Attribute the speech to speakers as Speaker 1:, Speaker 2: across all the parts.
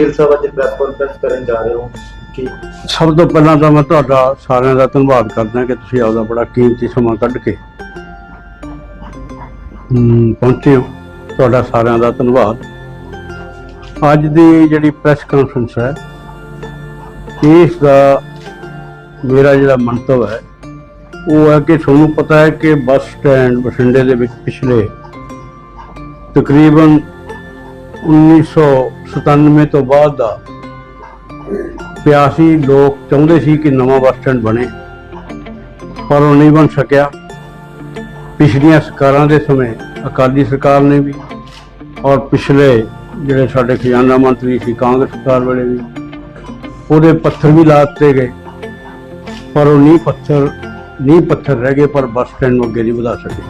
Speaker 1: ਗਿੱਲ ਸਾਹਿਬ ਅੱਜ press conference ਕਰਨ ਜਾ ਰਹੇ ਹੋ ਕਿ
Speaker 2: ਸਭ ਤੋਂ ਪਹਿਲਾਂ ਤਾਂ ਮੈਂ ਤੁਹਾਡਾ ਸਾਰਿਆਂ ਦਾ ਧੰਨਵਾਦ ਕਰਦਾ ਕਿ ਤੁਸੀਂ ਆਪਦਾ ਬੜਾ ਕੀਮਤੀ ਸਮਾਂ ਕੱਢ ਕੇ ਪਹੁੰਚੇ ਹੋ। ਤੁਹਾਡਾ ਸਾਰਿਆਂ ਦਾ ਧੰਨਵਾਦ। ਅੱਜ ਦੀ ਜਿਹੜੀ ਪ੍ਰੈਸ ਕਾਨਫਰੰਸ ਹੈ, ਇਸ ਦਾ ਮੇਰਾ ਜਿਹੜਾ ਮੰਤਵ ਹੈ, ਉਹ ਹੈ ਕਿ ਤੁਹਾਨੂੰ ਪਤਾ ਹੈ ਕਿ ਬੱਸ ਸਟੈਂਡ ਬਠਿੰਡੇ ਦੇ ਵਿੱਚ ਪਿਛਲੇ ਤਕਰੀਬਨ 1997 ਤੋਂ ਬਾਅਦ ਦਾ। ਪਿਆਸੀ ਲੋਕ ਚਾਹੁੰਦੇ ਸੀ ਕਿ ਨਵਾਂ ਬੱਸ ਸਟੈਂਡ ਬਣੇ, ਪਰ ਉਹ ਨਹੀਂ ਬਣ ਸਕਿਆ। ਪਿਛਲੀਆਂ ਸਰਕਾਰਾਂ ਦੇ ਸਮੇਂ ਅਕਾਲੀ ਸਰਕਾਰ ਨੇ ਵੀ ਔਰ ਪਿਛਲੇ ਜਿਹੜੇ ਸਾਡੇ ਖਜ਼ਾਨਾ ਮੰਤਰੀ ਸੀ, ਕਾਂਗਰਸ ਸਰਕਾਰ ਵੇਲੇ ਵੀ, ਉਹਦੇ ਪੱਥਰ ਵੀ ਲਾ ਦਿੱਤੇ ਗਏ। ਪਰ ਉਹ ਨਹੀਂ ਪੱਥਰ ਨਹੀਂ ਪੱਥਰ ਰਹਿ ਗਏ, ਪਰ ਬੱਸ ਸਟੈਂਡ ਨੂੰ ਅੱਗੇ ਨਹੀਂ ਵਧਾ ਸਕੇ।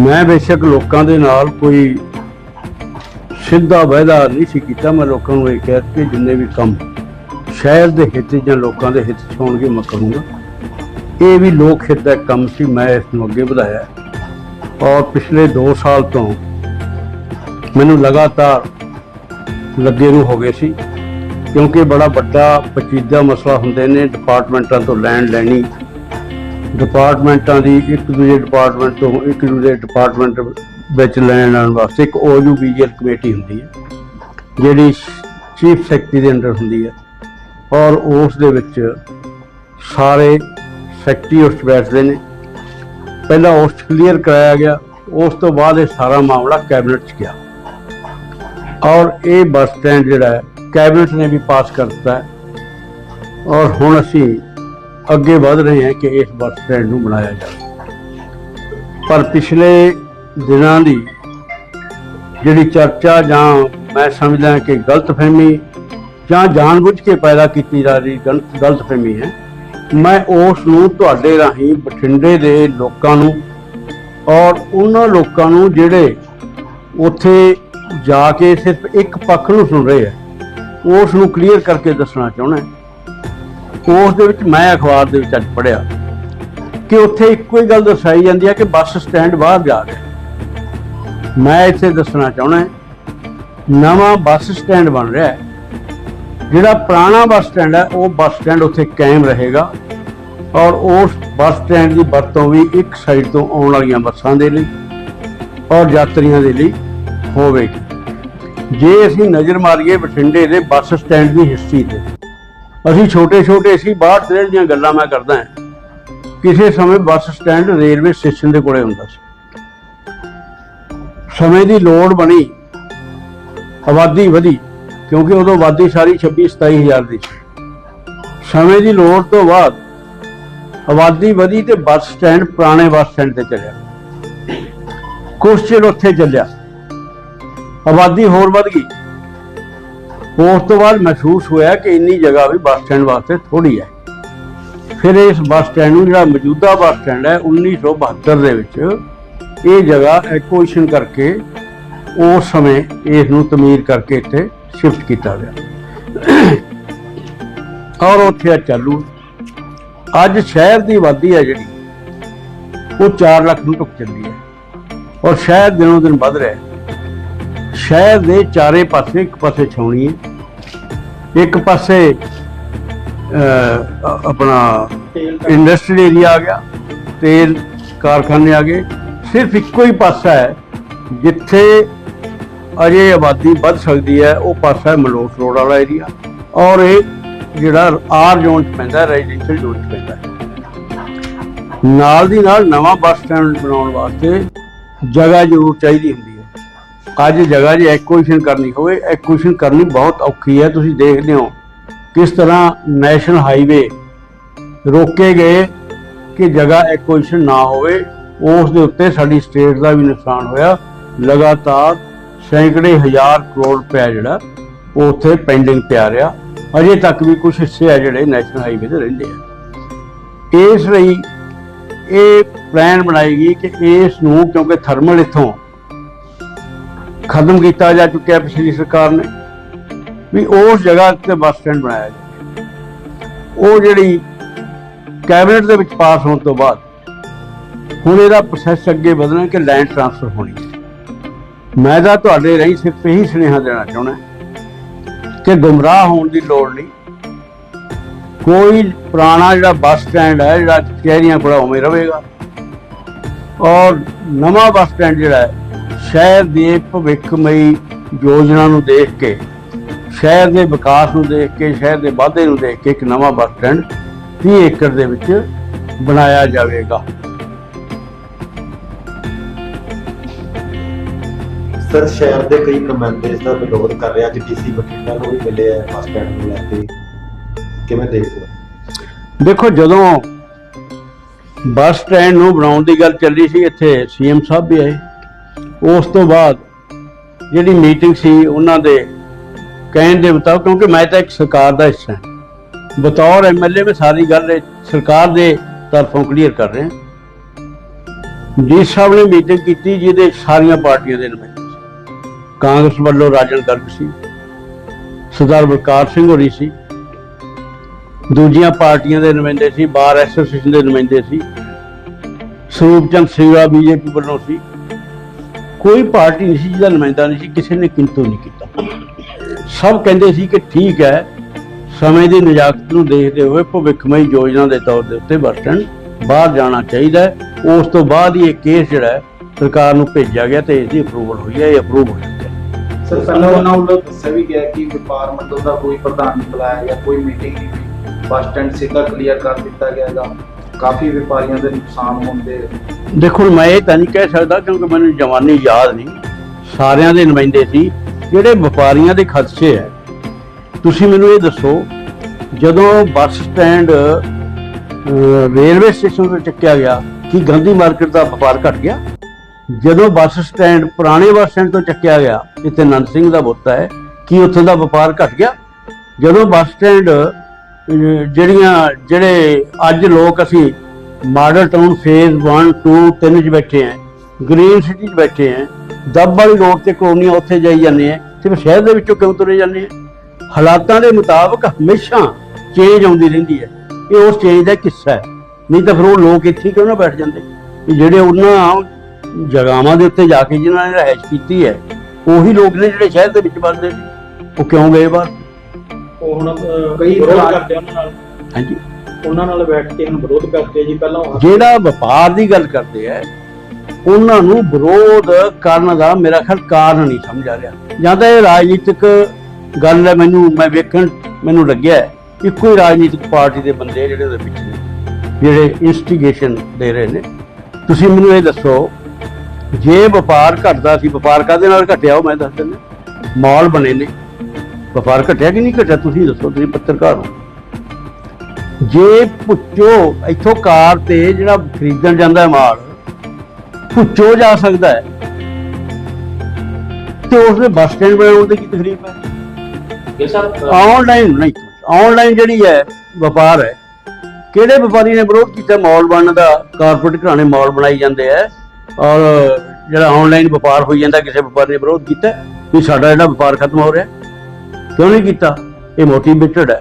Speaker 2: ਮੈਂ ਬੇਸ਼ੱਕ ਲੋਕਾਂ ਦੇ ਨਾਲ ਕੋਈ ਸਿੱਧਾ ਵਾਅਦਾ ਨਹੀਂ ਸੀ ਕੀਤਾ। ਮੈਂ ਲੋਕਾਂ ਨੂੰ ਇਹ ਕਹਿ ਕਿ ਜਿੰਨੇ ਵੀ ਕੰਮ ਸ਼ਹਿਰ ਦੇ ਹਿੱਤ ਜਾਂ ਲੋਕਾਂ ਦੇ ਹਿੱਤ 'ਚ ਹੋਣਗੇ, ਮੈਂ ਕਰੂੰਗਾ। ਇਹ ਵੀ ਲੋਕ ਹਿੱਤ ਦਾ ਕੰਮ ਸੀ, ਮੈਂ ਇਸ ਨੂੰ ਅੱਗੇ ਵਧਾਇਆ। ਔਰ ਪਿਛਲੇ 2 ਸਾਲ ਤੋਂ ਮੈਨੂੰ ਲਗਾਤਾਰ ਲੱਗੇ ਨੂੰ ਹੋ ਗਏ ਸੀ, ਕਿਉਂਕਿ ਬੜਾ ਵੱਡਾ ਪਚੀਦਾ ਮਸਲਾ ਹੁੰਦੇ ਨੇ ਡਿਪਾਰਟਮੈਂਟਾਂ ਤੋਂ ਲੈਣ ਲੈਣੀ। ਡਿਪਾਰਟਮੈਂਟਾਂ ਦੀ ਇੱਕ ਦੂਜੇ ਡਿਪਾਰਟਮੈਂਟ ਤੋਂ ਇੱਕ ਦੂਜੇ ਡਿਪਾਰਟਮੈਂਟ ਵਿੱਚ ਲੈਣ ਲੈਣ ਵਾਸਤੇ ਇੱਕ ਓਯੂਬੀਐਲ ਕਮੇਟੀ ਹੁੰਦੀ ਹੈ, ਜਿਹੜੀ ਚੀਫ ਸੈਕਟਰੀ ਦੇ ਅੰਡਰ ਹੁੰਦੀ ਹੈ ਔਰ ਉਸ ਦੇ ਵਿੱਚ ਸਾਰੇ ਸੈਕਟਰੀ ਉਸ 'ਚ ਬੈਠਦੇ ਨੇ। ਪਹਿਲਾਂ ਉਸ 'ਚ ਕਲੀਅਰ ਕਰਾਇਆ ਗਿਆ, ਉਸ ਤੋਂ ਬਾਅਦ ਇਹ ਸਾਰਾ ਮਾਮਲਾ ਕੈਬਨਿਟ 'ਚ ਗਿਆ। ਔਰ ਇਹ ਬੱਸ ਸਟੈਂਡ ਜਿਹੜਾ ਕੈਬਨਿਟ ਨੇ ਵੀ ਪਾਸ ਕਰ ਦਿੱਤਾ ਔਰ ਹੁਣ ਅਸੀਂ ਅੱਗੇ ਵਧ ਰਹੇ ਹਾਂ ਕਿ ਇਸ ਬੱਸ ਸਟੈਂਡ ਨੂੰ ਬਣਾਇਆ ਜਾਵੇ। ਪਰ ਪਿਛਲੇ ਦਿਨਾਂ ਦੀ ਜਿਹੜੀ ਚਰਚਾ ਜਾਂ ਮੈਂ ਸਮਝਦਾ ਕਿ ਗਲਤਫਹਿਮੀ ਜਾਂ ਜਾਣਬੁੱਝ ਕੇ ਪੈਦਾ ਕੀਤੀ ਜਾ ਰਹੀ ਗਲਤ ਗਲਤਫਹਿਮੀ ਹੈ, ਮੈਂ ਉਸ ਨੂੰ ਤੁਹਾਡੇ ਰਾਹੀਂ ਬਠਿੰਡੇ ਦੇ ਲੋਕਾਂ ਨੂੰ ਔਰ ਉਹਨਾਂ ਲੋਕਾਂ ਨੂੰ ਜਿਹੜੇ ਉੱਥੇ ਜਾ ਕੇ ਸਿਰਫ ਇੱਕ ਪੱਖ ਨੂੰ ਸੁਣ ਰਹੇ ਆ ਉਸ ਨੂੰ ਕਲੀਅਰ ਕਰਕੇ ਦੱਸਣਾ ਚਾਹੁੰਦਾ ਉਸ ਦੇ ਵਿੱਚ ਮੈਂ ਅਖਬਾਰ ਦੇ ਵਿੱਚ ਅੱਜ ਪੜ੍ਹਿਆ ਕਿ ਉੱਥੇ ਇੱਕੋ ਹੀ ਗੱਲ ਦਰਸਾਈ ਜਾਂਦੀ ਹੈ ਕਿ ਬੱਸ ਸਟੈਂਡ ਬਾਹਰ ਜਾ ਰਿਹਾ ਮੈਂ ਇੱਥੇ ਦੱਸਣਾ ਚਾਹੁੰਦਾ ਨਵਾਂ ਬੱਸ ਸਟੈਂਡ ਬਣ ਰਿਹਾ ਹੈ। ਜਿਹੜਾ ਪੁਰਾਣਾ ਬੱਸ ਸਟੈਂਡ ਹੈ, ਉਹ ਬੱਸ ਸਟੈਂਡ ਉੱਥੇ ਕਾਇਮ ਰਹੇਗਾ ਔਰ ਉਸ ਬੱਸ ਸਟੈਂਡ ਦੀ ਵਰਤੋਂ ਵੀ ਇੱਕ ਸਾਈਡ ਤੋਂ ਆਉਣ ਵਾਲੀਆਂ ਬੱਸਾਂ ਦੇ ਲਈ ਔਰ ਯਾਤਰੀਆਂ ਦੇ ਲਈ ਹੋਵੇਗੀ। ਜੇ ਅਸੀਂ ਨਜ਼ਰ ਮਾਰੀਏ ਬਠਿੰਡੇ ਦੇ ਬੱਸ ਸਟੈਂਡ ਦੀ ਹਿਸਟਰੀ ਤੇ, ਅਸੀਂ ਛੋਟੇ ਛੋਟੇ ਸੀ, ਬਾਹਰ ਟ੍ਰੇਨ ਦੀਆਂ ਗੱਲਾਂ ਮੈਂ ਕਰਦਾ ਹਾਂ। ਕਿਸੇ ਸਮੇਂ ਬੱਸ ਸਟੈਂਡ ਰੇਲਵੇ ਸਟੇਸ਼ਨ ਦੇ ਕੋਲੇ ਹੁੰਦਾ ਸੀ। ਸਮੇਂ ਦੀ ਲੋੜ ਬਣੀ। ਆਬਾਦੀ ਵਧੀ, ਕਿਉਂਕਿ ਉਦੋਂ ਆਬਾਦੀ ਸਾਰੀ 26 27000 ਦੀ ਸੀ। ਸਮੇਂ ਦੀ ਲੋੜ ਤੋਂ ਬਾਅਦ ਆਬਾਦੀ ਵਧੀ ਤੇ ਬੱਸ ਸਟੈਂਡ, ਪੁਰਾਣੇ ਬੱਸ ਸਟੈਂਡ ਤੇ ਚੱਲਿਆ। ਕੁਛ ਚਿਰ ਉੱਥੇ ਚੱਲਿਆ। ਆਬਾਦੀ ਹੋਰ ਵੱਧ ਗਈ। ਉਸ ਤੋਂ ਬਾਅਦ ਮਹਿਸੂਸ ਹੋਇਆ ਕਿ ਇੰਨੀ ਜਗ੍ਹਾ ਵੀ ਬੱਸ ਸਟੈਂਡ ਵਾਸਤੇ ਥੋੜੀ ਹੈ। ਫਿਰ ਇਸ ਬੱਸ ਸਟੈਂਡ ਨੂੰ ਜਿਹੜਾ ਮੌਜੂਦਾ ਬੱਸ ਸਟੈਂਡ ਹੈ 1972 ਦੇ ਵਿੱਚ ਇਹ ਜਗ੍ਹਾ ਐਕੁਆਇਸ਼ਨ ਕਰਕੇ ਉਸ ਸਮੇਂ ਇਸ ਨੂੰ ਤਮੀਰ ਕਰਕੇ ਇੱਥੇ ਸ਼ਿਫਟ ਕੀਤਾ ਗਿਆ। ਔਰ ਉੱਥੇ ਆ ਚਾਲੂ। ਅੱਜ ਸ਼ਹਿਰ ਦੀ ਆਬਾਦੀ ਹੈ ਜਿਹੜੀ ਉਹ 4 ਲੱਖ ਨੂੰ ਟੁੱਕ ਚੱਲੀ ਹੈ। ਔਰ ਸ਼ਹਿਰ ਦਿਨੋਂ ਦਿਨ ਵੱਧ ਰਿਹਾ ਹੈ। ਸ਼ਹਿਰ ਦੇ ਚਾਰੇ ਪਾਸੇ ਇੱਕ ਪਾਸੇ ਛਾਉਣੀ ਹੈ। ਇੱਕ ਪਾਸੇ ਆਪਣਾ ਇੰਡਸਟਰੀਅਲ ਏਰੀਆ ਆ ਗਿਆ ਤੇਲ ਕਾਰਖਾਨੇ ਆ ਗਏ। ਸਿਰਫ ਇੱਕੋ ਹੀ ਪਾਸਾ ਹੈ, ਜਿੱਥੇ ਅਜੇ ਆਬਾਦੀ ਵੱਧ ਸਕਦੀ ਹੈ, ਉਹ ਪਾਸਾ ਹੈ ਮਲੋਟ ਰੋਡ ਵਾਲਾ ਏਰੀਆ ਔਰ ਇਹ ਜਿਹੜਾ ਆਰ ਜ਼ੋਨ ਚ ਪੈਂਦਾ, ਰੈਜ਼ੀਡੈਂਸ਼ੀਅਲ ਜ਼ੋਨ ਚ ਪੈਂਦਾ ਨਾਲ ਦੀ ਨਾਲ ਨਵਾਂ ਬੱਸ ਸਟੈਂਡ ਬਣਾਉਣ ਵਾਸਤੇ ਜਗ੍ਹਾ ਜ਼ਰੂਰ ਚਾਹੀਦੀ ਹੁੰਦੀ ਹੈ। ਅੱਜ ਜਗ੍ਹਾ ਜੇ ਐਕੁਇਸ਼ਨ ਕਰਨੀ ਹੋਵੇ ਐਕੁਇਸ਼ਨ ਕਰਨੀ ਬਹੁਤ ਔਖੀ ਹੈ। ਤੁਸੀਂ ਦੇਖਦੇ ਹੋ ਕਿਸ ਤਰ੍ਹਾਂ ਨੈਸ਼ਨਲ ਹਾਈਵੇ ਰੋਕੇ ਗਏ ਕਿ ਜਗ੍ਹਾ ਐਕੁਇਸ਼ਨ ਨਾ ਹੋਵੇ। ਉਸ ਦੇ ਉੱਤੇ ਸਾਡੀ ਸਟੇਟ ਦਾ ਵੀ ਨੁਕਸਾਨ ਹੋਇਆ। ਲਗਾਤਾਰ ਸੈਂਕੜੇ ਹਜ਼ਾਰ ਕਰੋੜ ਰੁਪਏ ਜਿਹੜਾ ਉਹ ਉੱਥੇ ਪੈਂਡਿੰਗ ਪਿਆ ਰਿਹਾ। ਅਜੇ ਤੱਕ ਵੀ ਕੁਝ ਹਿੱਸੇ ਆ ਜਿਹੜੇ ਨੈਸ਼ਨਲ ਹਾਈਵੇ ਤੇ ਰਹਿੰਦੇ ਆ। ਇਸ ਲਈ ਇਹ ਪਲਾਨ ਬਣਾਏਗੀ ਕਿ ਇਸ ਨੂੰ, ਕਿਉਂਕਿ ਥਰਮਲ ਇਥੋਂ ਖਤਮ ਕੀਤਾ ਜਾ ਚੁੱਕਿਆ ਪਿਛਲੀ ਸਰਕਾਰ ਨੇ, ਵੀ ਉਸ ਜਗ੍ਹਾ ਤੇ ਬੱਸ ਸਟੈਂਡ ਬਣਾਇਆ ਉਹ ਜਿਹੜੀ ਕੈਬਨਿਟ ਦੇ ਵਿੱਚ ਪਾਸ ਹੋਣ ਤੋਂ ਬਾਅਦ ਹੁਣ ਇਹਦਾ ਪ੍ਰੋਸੈਸ ਅੱਗੇ ਵਧਣਾ ਕਿ ਲੈਂਡ ਟ੍ਰਾਂਸਫਰ ਹੋਣੀ। ਮੈਂ ਤਾਂ ਤੁਹਾਡੇ ਰਾਹੀਂ ਸਿਰਫ ਇਹੀ ਸੁਨੇਹਾ ਦੇਣਾ ਚਾਹੁੰਦਾ ਕਿ ਗੁੰਮਰਾਹ ਹੋਣ ਦੀ ਲੋੜ ਨਹੀਂ। ਕੋਈ ਪੁਰਾਣਾ ਜਿਹੜਾ ਬੱਸ ਸਟੈਂਡ ਹੈ, ਜਿਹੜਾ ਕਚਹਿਰੀਆਂ ਕੋਲ ਉਵੇਂ ਰਹੇਗਾ। ਔਰ ਨਵਾਂ ਬੱਸ ਸਟੈਂਡ ਜਿਹੜਾ ਹੈ, ਸ਼ਹਿਰ ਦੇ ਭਵਿੱਖਮਈ ਯੋਜਨਾ ਨੂੰ ਦੇਖ ਕੇ, ਸ਼ਹਿਰ ਦੇ ਵਿਕਾਸ ਨੂੰ ਦੇਖ ਕੇ, ਸ਼ਹਿਰ ਦੇ ਵਾਧੇ ਨੂੰ ਦੇਖ ਕੇ ਇੱਕ ਨਵਾਂ ਬੱਸ ਸਟੈਂਡ 30 ਏਕੜ ਦੇ ਵਿੱਚ ਬਣਾਇਆ ਜਾਵੇਗਾ।
Speaker 1: ਸਰ, ਸ਼ਹਿਰ ਦੇ ਕਈ ਨੁਮਾਇੰਦੇ ਇਸ ਦਾ ਵਿਰੋਧ ਕਰ ਰਹੇ ਆ। ਡੀਸੀ ਬਠਿੰਡਾ ਨੂੰ ਵੀ ਮਿਲੇ ਆ, ਬੱਸ ਸਟੈਂਡ ਨੂੰ ਲੈ ਕੇ। ਕਿਵੇਂ ਦੇਖਦੇ
Speaker 2: ਦੇਖੋ, ਜਦੋਂ ਬੱਸ ਸਟੈਂਡ ਨੂੰ ਬਣਾਉਣ ਦੀ ਗੱਲ ਚੱਲੀ ਸੀ, ਇੱਥੇ ਸੀਐਮ ਸਾਹਿਬ ਵੀ ਆਏ। ਉਸ ਤੋਂ ਬਾਅਦ ਜਿਹੜੀ ਮੀਟਿੰਗ ਸੀ, ਉਹਨਾਂ ਦੇ ਕਹਿਣ ਦੇ ਮੁਤਾਬਕ, ਕਿਉਂਕਿ ਮੈਂ ਤਾਂ ਇੱਕ ਸਰਕਾਰ ਦਾ ਹਿੱਸਾ ਹਾਂ। ਬਤੌਰ ਐਮਐਲਏ ਮੈਂ ਸਾਰੀ ਗੱਲ ਸਰਕਾਰ ਦੇ ਤਰਫੋਂ ਕਲੀਅਰ ਕਰ ਰਿਹਾ। ਜੀ ਸਾਹਿਬ ਨੇ ਮੀਟਿੰਗ ਕੀਤੀ, ਜਿਹਦੇ ਸਾਰੀਆਂ ਪਾਰਟੀਆਂ ਦੇ ਨੁਮਾਇੰਦੇ ਕਾਂਗਰਸ ਵੱਲੋਂ ਰਾਜਨ ਗਰਗ ਸੀ, ਸਰਦਾਰ ਬਲਕਾਰ ਸਿੰਘ ਹੋਰੀ ਸੀ, ਦੂਜੀਆਂ ਪਾਰਟੀਆਂ ਦੇ ਨੁਮਾਇੰਦੇ ਸੀ, ਬਾਰ ਐਸੋਸੀਏਸ਼ਨ ਦੇ ਨੁਮਾਇੰਦੇ ਸੀ, ਸਰੂਪ ਚੰਦ ਸਿੰਘਾ ਬੀਜੇਪੀ ਵੱਲੋਂ ਸੀ। ਕੋਈ ਪਾਰਟੀ ਨਹੀਂ ਸੀ ਜਿਹਦਾ ਨੁਮਾਇੰਦਾ ਨਹੀਂ ਸੀ, ਕਿਸੇ ਨੇ ਕਿੰਤੂ ਨਹੀਂ ਕੀਤਾ। ਸਭ ਕਹਿੰਦੇ ਸੀ ਕਿ ਠੀਕ ਹੈ, ਸਮੇਂ ਦੀ ਨਜਾਕਤ ਨੂੰ ਦੇਖਦੇ ਹੋਏ ਭਵਿੱਖਮਈ ਯੋਜਨਾ ਦੇ ਤੌਰ ਦੇ ਉੱਤੇ ਬੱਸ ਸਟੈਂਡ ਬਾਹਰ ਜਾਣਾ ਚਾਹੀਦਾ ਉਸ ਤੋਂ ਬਾਅਦ ਹੀ ਇਹ ਕੇਸ ਜਿਹੜਾ ਸਰਕਾਰ ਨੂੰ ਭੇਜਿਆ ਗਿਆ ਤੇ ਇਸ ਦੀ ਅਪਰੂਵਲ ਹੋਈ ਹੈ, ਇਹ ਅਪਰੂਵ ਹੋਈ
Speaker 3: ਸਰ, ਪਹਿਲਾਂ ਉਹਨਾਂ ਵੱਲੋਂ ਦੱਸਿਆ ਵੀ ਗਿਆ ਕਿ ਵਪਾਰ ਮੰਡਲ ਦਾ ਕੋਈ ਪ੍ਰਧਾਨ ਨਹੀਂ ਬੁਲਾਇਆ ਗਿਆ, ਕੋਈ ਮੀਟਿੰਗ ਨਹੀਂ ਹੋਈ। ਬੱਸ ਸਟੈਂਡ ਸਿੱਧਾ ਕਲੀਅਰ ਕਰ ਦਿੱਤਾ ਗਿਆ ਹੈਗਾ ਕਾਫੀ ਵਪਾਰੀਆਂ ਦੇ ਨੁਕਸਾਨ ਹੁੰਦੇ
Speaker 2: ਦੇਖੋ ਮੈਂ ਇਹ ਤਾਂ ਨਹੀਂ ਕਹਿ ਸਕਦਾ ਕਿਉਂਕਿ ਮੈਨੂੰ ਜਵਾਨੀ ਯਾਦ ਨਹੀਂ। ਸਾਰਿਆਂ ਦੇ ਨੁਮਾਇੰਦੇ ਸੀ। ਜਿਹੜੇ ਵਪਾਰੀਆਂ ਦੇ ਖਦਸ਼ੇ ਹੈ, ਤੁਸੀਂ ਮੈਨੂੰ ਇਹ ਦੱਸੋ, ਜਦੋਂ ਬੱਸ ਸਟੈਂਡ ਰੇਲਵੇ ਸਟੇਸ਼ਨ ਤੋਂ ਚੱਕਿਆ ਗਿਆ, ਕਿ ਗਾਂਧੀ ਮਾਰਕੀਟ ਦਾ ਵਪਾਰ ਘਟ ਗਿਆ? ਜਦੋਂ ਬੱਸ ਸਟੈਂਡ ਪੁਰਾਣੇ ਬੱਸ ਸਟੈਂਡ ਤੋਂ ਚੱਕਿਆ ਗਿਆ, ਇੱਥੇ ਅਨੰਦ ਸਿੰਘ ਦਾ ਬੁੱਤਾ ਹੈ, ਕੀ ਉੱਥੋਂ ਦਾ ਵਪਾਰ ਘਟ ਗਿਆ? ਜਦੋਂ ਬੱਸ ਸਟੈਂਡ ਜਿਹੜੀਆਂ, ਜਿਹੜੇ ਅੱਜ ਲੋਕ ਅਸੀਂ ਮਾਡਲ ਟਾਊਨ ਫੇਜ਼ 1 2 3 ਚ ਬੈਠੇ ਆਂ ਗ੍ਰੀਨ ਸਿਟੀ ਚ ਬੈਠੇ ਆਂ ਦੱਬ ਵਾਲੀ ਰੋਡ ਤੇ ਕਲੋਨੀਆਂ ਉੱਥੇ ਜਾਈ ਜਾਂਦੇ ਆ ਸਿਰਫ ਸ਼ਹਿਰ ਦੇ ਵਿੱਚੋਂ ਕਿਉਂ ਤੁਰੇ ਜਾਂਦੇ ਆ ਹਾਲਾਤਾਂ ਦੇ ਮੁਤਾਬਕ ਹਮੇਸ਼ਾ ਚੇਂਜ ਆਉਂਦੀ ਰਹਿੰਦੀ ਹੈ। ਇਹ ਉਸ ਚੇਂਜ ਦਾ ਕਿੱਸਾ ਹੈ। ਨਹੀਂ ਤਾਂ ਫਿਰ ਉਹ ਲੋਕ ਇੱਥੇ ਕਿਉਂ ਨਾ ਬੈਠ ਜਾਂਦੇ? ਜਿਹੜੇ ਉਹਨਾਂ ਜਗਾਵਾਂ ਦੇ ਉੱਤੇ ਜਾ ਕੇ ਜਿਨ੍ਹਾਂ ਨੇ ਰਹਿਸ਼ ਕੀਤੀ ਹੈ ਉਹੀ ਲੋਕ ਨੇ ਜਿਹੜੇ ਸ਼ਹਿਰ ਦੇ ਵਿੱਚ ਵੱਸਦੇ ਨੇ। ਉਹ ਕਿਉਂ ਗਏ ਬਾਹਰ? ਜਿਹੜਾ ਵਪਾਰ ਦੀ ਗੱਲ ਕਰਦੇ ਆ ਉਹਨਾਂ ਨੂੰ ਵਿਰੋਧ ਕਰਨ ਦਾ ਮੇਰਾ ਖਿਆਲ ਕਾਰਨ ਨਹੀਂ ਸਮਝ ਆ ਰਿਹਾ। ਜਾਂ ਤਾਂ ਇਹ ਰਾਜਨੀਤਿਕ ਗੱਲ ਹੈ ਮੈਨੂੰ ਮੈਂ ਵੇਖਣ ਮੈਨੂੰ ਲੱਗਿਆ ਇੱਕੋ ਹੀ ਰਾਜਨੀਤਿਕ ਪਾਰਟੀ ਦੇ ਬੰਦੇ ਜਿਹੜੇ ਉਹਦੇ ਵਿੱਚ ਨੇ ਜਿਹੜੇ ਇਨਵੈਸਟੀਗੇਸ਼ਨ ਦੇ ਰਹੇ ਨੇ। ਤੁਸੀਂ ਮੈਨੂੰ ਇਹ ਦੱਸੋ ਜੇ ਵਪਾਰ ਘਟਦਾ ਸੀ ਵਪਾਰ ਕਾਦੇ ਨਾਲ ਘਟਿਆ ਉਹ ਮੈਂ ਦੱਸ ਦਿੰਦਾ। ਮਾਲ ਬਣੇ ਨੇ। ਵਪਾਰ ਘਟਿਆ ਕਿ ਨਹੀਂ ਘਟਿਆ ਤੁਸੀਂ ਦੱਸੋ ਤੁਸੀਂ ਪੱਤਰਕਾਰ ਹੋ। ਜੇ ਪੁੱਛੋ ਇੱਥੋਂ ਕਾਰ ਤੇ ਜਿਹੜਾ ਖਰੀਦਣ ਜਾਂਦਾ ਹੈ ਮਾਲ ਪੁੱਛੋ ਜਾ ਸਕਦਾ ਹੈ। ਤੇ ਉਸਨੇ ਬੱਸ ਸਟੈਂਡ ਬਣਾਉਣ ਦੀ ਕੀ ਤਕਲੀਫ ਹੈ?
Speaker 4: ਇਹ ਸਭ
Speaker 2: ਆਨਲਾਈਨ ਨਹੀਂ ਆਨਲਾਈਨ ਜਿਹੜੀ ਹੈ ਵਪਾਰ ਹੈ। ਕਿਹੜੇ ਵਪਾਰੀ ਨੇ ਵਿਰੋਧ ਕੀਤਾ? ਮਾਲ ਬਣਨ ਦਾ ਕਾਰਪੋਰੇਟ ਘਰਾਣੇ ਮਾਲ ਬਣਾਈ ਜਾਂਦੇ ਆ ਔਰ ਜਿਹੜਾ ਆਨਲਾਈਨ ਵਪਾਰ ਹੋਈ ਜਾਂਦਾ ਕਿਸੇ ਵਪਾਰੀ ਨੇ ਵਿਰੋਧ ਕੀਤਾ ਵੀ ਸਾਡਾ ਜਿਹੜਾ ਵਪਾਰ ਖਤਮ ਹੋ ਰਿਹਾ। ਕਿਉਂ ਨਹੀਂ ਕੀਤਾ? ਇਹ ਮੋਟੀਵੇਟਡ ਹੈ।